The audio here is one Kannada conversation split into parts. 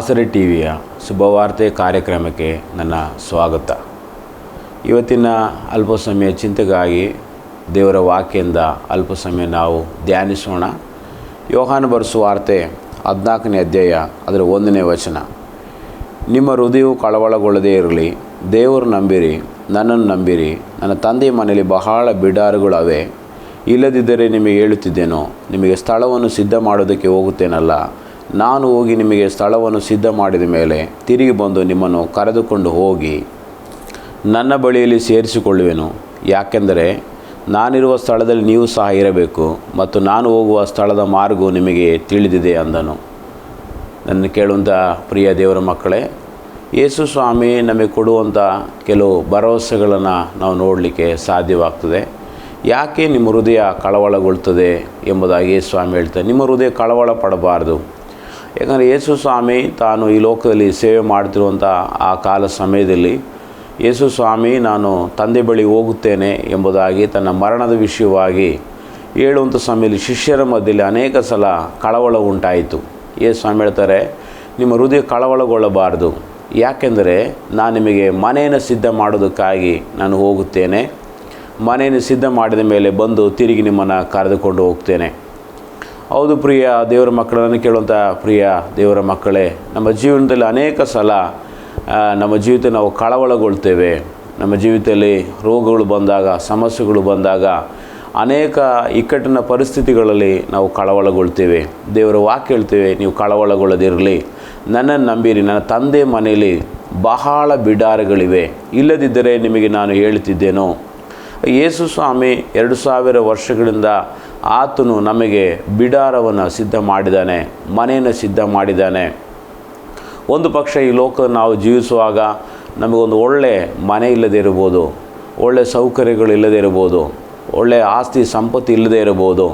ಆಸರೆ ಟಿ ವಿಯ ಶುಭವಾರ್ತೆ ಕಾರ್ಯಕ್ರಮಕ್ಕೆ ನನ್ನ ಸ್ವಾಗತ. ಇವತ್ತಿನ ಅಲ್ಪ ಸಮಯ ಚಿಂತೆಗಾಗಿ ದೇವರ ವಾಕ್ಯದಿಂದ ಅಲ್ಪ ಸಮಯ ನಾವು ಧ್ಯಾನಿಸೋಣ. ಯೋಹಾನ ಬರೆಸುವಾರ್ತೆ ಹದಿನಾಲ್ಕನೇ ಅಧ್ಯಾಯ ಅದರ ಒಂದನೇ ವಚನ. ನಿಮ್ಮ ಹೃದಯವು ಕಳವಳಗೊಳ್ಳದೇ ಇರಲಿ, ದೇವರು ನಂಬಿರಿ, ನನ್ನನ್ನು ನಂಬಿರಿ, ನನ್ನ ತಂದೆಯ ಮನೆಯಲ್ಲಿ ಬಹಳ ಬಿಡಾರುಗಳವೆ ಇಲ್ಲದಿದ್ದರೆ ನಿಮಗೆ ಹೇಳುತ್ತಿದ್ದೇನೋ, ನಿಮಗೆ ಸ್ಥಳವನ್ನು ಸಿದ್ಧ ಮಾಡೋದಕ್ಕೆ ಹೋಗುತ್ತೇನಲ್ಲ ನಾನು ಹೋಗಿ ನಿಮಗೆ ಸ್ಥಳವನ್ನು ಸಿದ್ಧ ಮಾಡಿದ ಮೇಲೆ ತಿರುಗಿ ಬಂದು ನಿಮ್ಮನ್ನು ಕರೆದುಕೊಂಡು ಹೋಗಿ ನನ್ನ ಬಳಿಯಲ್ಲಿ ಸೇರಿಸಿಕೊಳ್ಳುವೆನು. ಯಾಕೆಂದರೆ ನಾನಿರುವ ಸ್ಥಳದಲ್ಲಿ ನೀವು ಸಹ ಇರಬೇಕು ಮತ್ತು ನಾನು ಹೋಗುವ ಸ್ಥಳದ ಮಾರ್ಗವು ನಿಮಗೆ ತಿಳಿದಿದೆ ಅಂದನು. ನನ್ನ ಕೇಳುವಂಥ ಪ್ರಿಯ ದೇವರ ಮಕ್ಕಳೇ, ಯೇಸು ಸ್ವಾಮಿ ನಮಗೆ ಕೊಡುವಂಥ ಕೆಲವು ಭರವಸೆಗಳನ್ನು ನಾವು ನೋಡಲಿಕ್ಕೆ ಸಾಧ್ಯವಾಗ್ತದೆ. ಯಾಕೆ ನಿಮ್ಮ ಹೃದಯ ಕಳವಳಗೊಳ್ತದೆ ಎಂಬುದಾಗಿ ಸ್ವಾಮಿ ಹೇಳ್ತಾರೆ ನಿಮ್ಮ ಹೃದಯ ಕಳವಳ ಪಡಬಾರ್ದು ಯಾಕಂದರೆ ಯೇಸು ಸ್ವಾಮಿ ತಾನು ಈ ಲೋಕದಲ್ಲಿ ಸೇವೆ ಮಾಡ್ತಿರುವಂಥ ಆ ಕಾಲ ಸಮಯದಲ್ಲಿ ಯೇಸು ಸ್ವಾಮಿ, ನಾನು ತಂದೆ ಬಳಿ ಹೋಗುತ್ತೇನೆ ಎಂಬುದಾಗಿ ತನ್ನ ಮರಣದ ವಿಷಯವಾಗಿ ಹೇಳುವಂಥ ಸಮಯದಲ್ಲಿ ಶಿಷ್ಯರ ಮಧ್ಯದಲ್ಲಿ ಅನೇಕ ಸಲ ಕಳವಳ ಉಂಟಾಯಿತು. ಯೇಸು ಸ್ವಾಮಿ ಹೇಳ್ತಾರೆ, ನಿಮ್ಮ ಹೃದಯ ಕಳವಳಗೊಳ್ಳಬಾರ್ದು. ಯಾಕೆಂದರೆ ನಾನು ನಿಮಗೆ ಮನೆಯನ್ನು ಸಿದ್ಧ ಮಾಡೋದಕ್ಕಾಗಿ ನಾನು ಹೋಗುತ್ತೇನೆ. ಮನೆಯನ್ನು ಸಿದ್ಧ ಮಾಡಿದ ಮೇಲೆ ಬಂದು ತಿರುಗಿ ನಿಮ್ಮನ್ನು ಕರೆದುಕೊಂಡು ಹೋಗ್ತೇನೆ. ಹೌದು ಪ್ರಿಯ ದೇವರ ಮಕ್ಕಳನ್ನು ಕೇಳುವಂಥ ಪ್ರಿಯ ದೇವರ ಮಕ್ಕಳೇ, ನಮ್ಮ ಜೀವನದಲ್ಲಿ ಅನೇಕ ಸಲ ನಮ್ಮ ಜೀವಿತ ನಾವು ಕಳವಳಗೊಳ್ತೇವೆ. ನಮ್ಮ ಜೀವಿತದಲ್ಲಿ ರೋಗಗಳು ಬಂದಾಗ, ಸಮಸ್ಯೆಗಳು ಬಂದಾಗ, ಅನೇಕ ಇಕ್ಕಟ್ಟಿನ ಪರಿಸ್ಥಿತಿಗಳಲ್ಲಿ ನಾವು ಕಳವಳಗೊಳ್ತೇವೆ. ದೇವರ ವಾಕ್ ಹೇಳ್ತೇವೆ, ನೀವು ಕಳವಳಗೊಳ್ಳದಿರಲಿ. ನನ್ನನ್ನು ನಂಬಿರಿ, ನನ್ನ ತಂದೆ ಮನೆಯಲ್ಲಿ ಬಹಳ ಬಿಡಾರಗಳಿವೆ. ಇಲ್ಲದಿದ್ದರೆ ನಿಮಗೆ ನಾನು ಹೇಳ್ತಿದ್ದೇನೋ ಯೇಸು ಸ್ವಾಮಿ, ಎರಡು ಸಾವಿರ ವರ್ಷಗಳಿಂದ ಆತನು ನಮಗೆ ಬಿಡಾರವನ್ನು ಸಿದ್ಧ ಮಾಡಿದ್ದಾನೆ, ಮನೆಯನ್ನು ಸಿದ್ಧ ಮಾಡಿದ್ದಾನೆ. ಒಂದು ಪಕ್ಷ ಈ ಲೋಕ ನಾವು ಜೀವಿಸುವಾಗ ನಮಗೊಂದು ಒಳ್ಳೆ ಮನೆ ಇಲ್ಲದೇ ಇರ್ಬೋದು ಒಳ್ಳೆ ಸೌಕರ್ಯಗಳು ಇಲ್ಲದೇ ಇರ್ಬೋದು ಒಳ್ಳೆ ಆಸ್ತಿ ಸಂಪತ್ತು ಇಲ್ಲದೇ ಇರ್ಬೋದು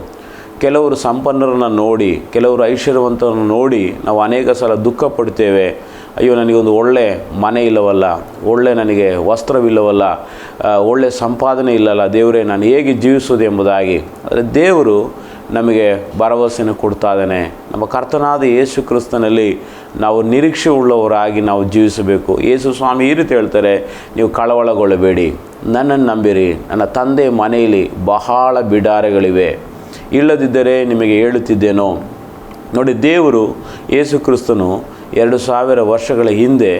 ಕೆಲವರು ಸಂಪನ್ನರನ್ನು ನೋಡಿ, ಕೆಲವರು ಐಶ್ವರ್ಯವಂತರನ್ನು ನೋಡಿ ನಾವು ಅನೇಕ ಸಲ ದುಃಖ ಪಡ್ತೇವೆ ಅಯ್ಯೋ, ನನಗೊಂದು ಒಳ್ಳೆ ಮನೆ ಇಲ್ಲವಲ್ಲ, ಒಳ್ಳೆ ನನಗೆ ವಸ್ತ್ರವಿಲ್ಲವಲ್ಲ ಒಳ್ಳೆ ಸಂಪಾದನೆ ಇಲ್ಲಲ್ಲ, ದೇವರೇ, ನಾನು ಹೇಗೆ ಜೀವಿಸೋದು ಎಂಬುದಾಗಿ. ಆದರೆ ದೇವರು ನಮಗೆ ಭರವಸೆಯನ್ನು ಕೊಡ್ತಾ ಇದ್ದಾನೆ. ನಮ್ಮ ಕರ್ತನಾದ ಯೇಸು ಕ್ರಿಸ್ತನಲ್ಲಿ ನಾವು ನಿರೀಕ್ಷೆ ಉಳ್ಳವರಾಗಿ ನಾವು ಜೀವಿಸಬೇಕು. ಯೇಸು ಸ್ವಾಮಿ ಈ ರೀತಿ ಹೇಳ್ತಾರೆ, ನೀವು ಕಳವಳಗೊಳ್ಳಬೇಡಿ, ನನ್ನನ್ನು ನಂಬಿರಿ, ನನ್ನ ತಂದೆ ಮನೆಯಲ್ಲಿ ಬಹಳ ಬಿಡಾರಗಳಿವೆ. ಇಲ್ಲದಿದ್ದರೆ ನಿಮಗೆ ಹೇಳುತ್ತಿದ್ದೇನೋ. ನೋಡಿ, ದೇವರು ಯೇಸು ಕ್ರಿಸ್ತನು ಎರಡು ಸಾವಿರ ವರ್ಷಗಳ ಹಿಂದೆ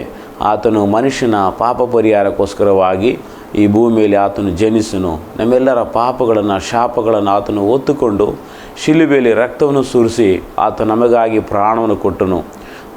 ಆತನು ಮನುಷ್ಯನ ಪಾಪ ಪರಿಹಾರಕ್ಕೋಸ್ಕರವಾಗಿ ಈ ಭೂಮಿಯಲ್ಲಿ ಆತನು ಜನಿಸನು. ನಮ್ಮೆಲ್ಲರ ಪಾಪಗಳನ್ನು, ಶಾಪಗಳನ್ನು ಆತನು ಒತ್ತುಕೊಂಡು ಶಿಲುಬೆಯಲ್ಲಿ ರಕ್ತವನ್ನು ಸುರಿಸಿ ಆತ ನಮಗಾಗಿ ಪ್ರಾಣವನ್ನು ಕೊಟ್ಟನು.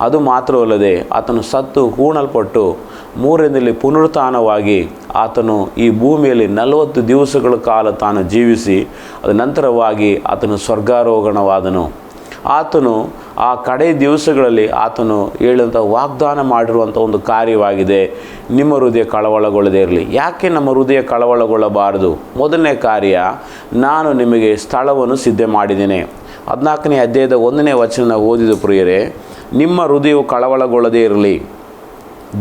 ಅದು ಮಾತ್ರವಲ್ಲದೆ ಆತನು ಸತ್ತು ಹೂಣಲ್ಪಟ್ಟು ಮೂರನೇದಲ್ಲಿ ಪುನರುತ್ಥಾನವಾಗಿ ಆತನು ಈ ಭೂಮಿಯಲ್ಲಿ ನಲವತ್ತು ದಿವಸಗಳ ಕಾಲ ತಾನು ಜೀವಿಸಿ, ಅದ ನಂತರವಾಗಿ ಆತನು ಸ್ವರ್ಗಾರೋಹಣವಾದನು. ಆತನು ಆ ಕಡೆ ದಿವಸಗಳಲ್ಲಿ ಆತನು ಹೇಳುವಂಥ ವಾಗ್ದಾನ ಮಾಡಿರುವಂಥ ಒಂದು ಕಾರ್ಯವಾಗಿದೆ. ನಿಮ್ಮ ಹೃದಯ ಕಳವಳಗೊಳ್ಳದೇ ಇರಲಿ. ಯಾಕೆ ನಮ್ಮ ಹೃದಯ ಕಳವಳಗೊಳ್ಳಬಾರದು? ಮೊದಲನೇ ಕಾರ್ಯ, ನಾನು ನಿಮಗೆ ಸ್ಥಳವನ್ನು ಸಿದ್ಧ ಮಾಡಿದ್ದೇನೆ. ಹದಿನಾಲ್ಕನೇ ಅಧ್ಯಾಯದ ಒಂದನೇ ವಚನ ಓದಿದ ಪ್ರಿಯರೇ, ನಿಮ್ಮ ಹೃದಯವು ಕಳವಳಗೊಳ್ಳದೇ ಇರಲಿ.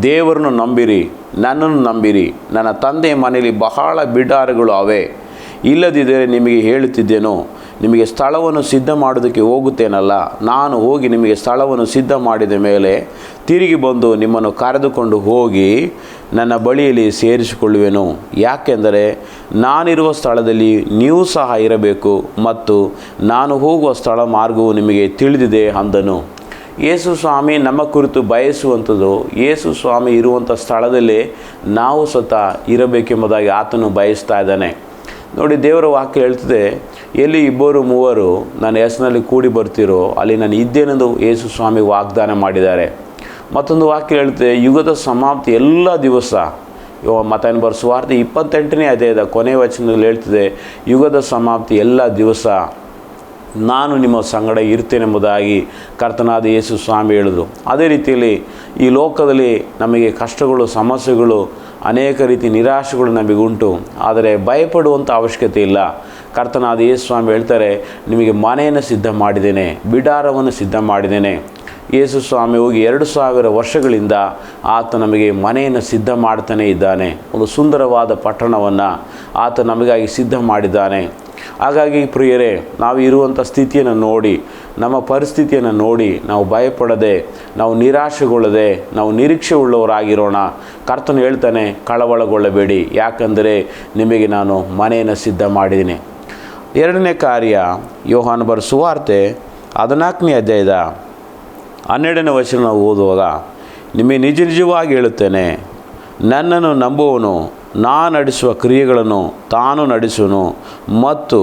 ದೇವರನ್ನು ನಂಬಿರಿ, ನನ್ನನ್ನು ನಂಬಿರಿ. ನನ್ನ ತಂದೆಯ ಮನೆಯಲ್ಲಿ ಬಹಳ ಬಿಡಾರಗಳು ಅವೆ. ಇಲ್ಲದಿದ್ದರೆ ನಿಮಗೆ ಹೇಳುತ್ತಿದ್ದೇನೋ ನಿಮಗೆ ಸ್ಥಳವನ್ನು ಸಿದ್ಧ ಮಾಡೋದಕ್ಕೆ ಹೋಗುತ್ತೇನಲ್ಲ, ನಾನು ಹೋಗಿ ನಿಮಗೆ ಸ್ಥಳವನ್ನು ಸಿದ್ಧ ಮಾಡಿದ ಮೇಲೆ ತಿರುಗಿ ಬಂದು ನಿಮ್ಮನ್ನು ಕರೆದುಕೊಂಡು ಹೋಗಿ ನನ್ನ ಬಳಿಯಲ್ಲಿ ಸೇರಿಸಿಕೊಳ್ಳುವೆನು. ಯಾಕೆಂದರೆ ನಾನಿರುವ ಸ್ಥಳದಲ್ಲಿ ನೀವು ಸಹ ಇರಬೇಕು ಮತ್ತು ನಾನು ಹೋಗುವ ಸ್ಥಳ ಮಾರ್ಗವು ನಿಮಗೆ ತಿಳಿದಿದೆ ಅಂದನು. ಯೇಸು ಸ್ವಾಮಿ ನಮ್ಮ ಕುರಿತು ಬಯಸುವಂಥದ್ದು, ಯೇಸು ಸ್ವಾಮಿ ಇರುವಂಥ ಸ್ಥಳದಲ್ಲೇ ನಾವು ಸ್ವತಃ ಇರಬೇಕೆಂಬುದಾಗಿ ಆತನು ಬಯಸ್ತಾ ಇದ್ದಾನೆ. ನೋಡಿ, ದೇವರ ವಾಕ್ಯ ಹೇಳ್ತದೆ, ಎಲ್ಲಿ ಇಬ್ಬರು ಮೂವರು ನನ್ನ ಹೆಸರಿನಲ್ಲಿ ಕೂಡಿ ಬರ್ತಿರೋ, ಅಲ್ಲಿ ನಾನು ಇದ್ದೇನೆಂದು ಯೇಸು ಸ್ವಾಮಿ ವಾಗ್ದಾನ ಮಾಡಿದ್ದಾರೆ. ಮತ್ತೊಂದು ವಾಕ್ಯ ಹೇಳ್ತದೆ, ಯುಗದ ಸಮಾಪ್ತಿ ಎಲ್ಲ ದಿವಸ. ಮತನ ಬರೋ ಸುವಾರ್ತೆ ಇಪ್ಪತ್ತೆಂಟನೇ ಅಧ್ಯಾಯದ ಕೊನೆ ವಚನದಲ್ಲಿ ಹೇಳ್ತದೆ, ಯುಗದ ಸಮಾಪ್ತಿ ಎಲ್ಲ ದಿವಸ ನಾನು ನಿಮ್ಮ ಸಂಗಡ ಇರ್ತೇನೆಂಬುದಾಗಿ ಕರ್ತನಾದ ಯೇಸು ಸ್ವಾಮಿ ಹೇಳಿದರು. ಅದೇ ರೀತಿಯಲ್ಲಿ ಈ ಲೋಕದಲ್ಲಿ ನಮಗೆ ಕಷ್ಟಗಳು, ಸಮಸ್ಯೆಗಳು ಅನೇಕ ರೀತಿ ನಿರಾಶೆಗಳು ನಮಗುಂಟು ಆದರೆ ಭಯಪಡುವಂಥ ಅವಶ್ಯಕತೆ ಇಲ್ಲ. ಕರ್ತನಾದ ಯೇಸು ಸ್ವಾಮಿ ಹೇಳ್ತಾರೆ, ನಿಮಗೆ ಮನೆಯನ್ನು ಸಿದ್ಧ ಮಾಡಿದ್ದೇನೆ, ಬಿಡಾರವನ್ನು ಸಿದ್ಧ ಮಾಡಿದ್ದೇನೆ. ಯೇಸು ಸ್ವಾಮಿ ಹೋಗಿ ಎರಡು ಸಾವಿರ ವರ್ಷಗಳಿಂದ ಆತ ನಮಗೆ ಮನೆಯನ್ನು ಸಿದ್ಧ ಮಾಡ್ತಾನೆ ಇದ್ದಾನೆ. ಒಂದು ಸುಂದರವಾದ ಪಟ್ಟಣವನ್ನು ಆತ ನಮಗಾಗಿ ಸಿದ್ಧ ಮಾಡಿದ್ದಾನೆ. ಹಾಗಾಗಿ ಪ್ರಿಯರೇ, ನಾವು ಇರುವಂಥ ಸ್ಥಿತಿಯನ್ನು ನೋಡಿ ನಮ್ಮ ಪರಿಸ್ಥಿತಿಯನ್ನು ನೋಡಿ ನಾವು ಭಯಪಡದೆ, ನಾವು ನಿರಾಶೆಗೊಳ್ಳದೆ, ನಾವು ನಿರೀಕ್ಷೆ ಉಳ್ಳವರಾಗಿರೋಣ ಕರ್ತನು ಹೇಳ್ತಾನೆ, ಕಳವಳಗೊಳ್ಳಬೇಡಿ. ಯಾಕಂದರೆ ನಿಮಗೆ ನಾನು ಮನೆಯನ್ನು ಸಿದ್ಧ ಮಾಡಿದ್ದೀನಿ ಎರಡನೇ ಕಾರ್ಯ, ಯೋಹಾನ್ ಬರ್ ಸುವಾರ್ತೆ ಹದಿನಾಲ್ಕನೇ ಅಧ್ಯಾಯದ ಹನ್ನೆರಡನೇ ವರ್ಷ ನಾವು ಓದುವಾಗ, ನಿಮಗೆ ನಿಜ ನಿಜವಾಗಿ ಹೇಳುತ್ತೇನೆ, ನನ್ನನ್ನು ನಂಬುವನು ನಾ ನಡೆಸುವ ಕ್ರಿಯೆಗಳನ್ನು ತಾನು ನಡೆಸುವನು ಮತ್ತು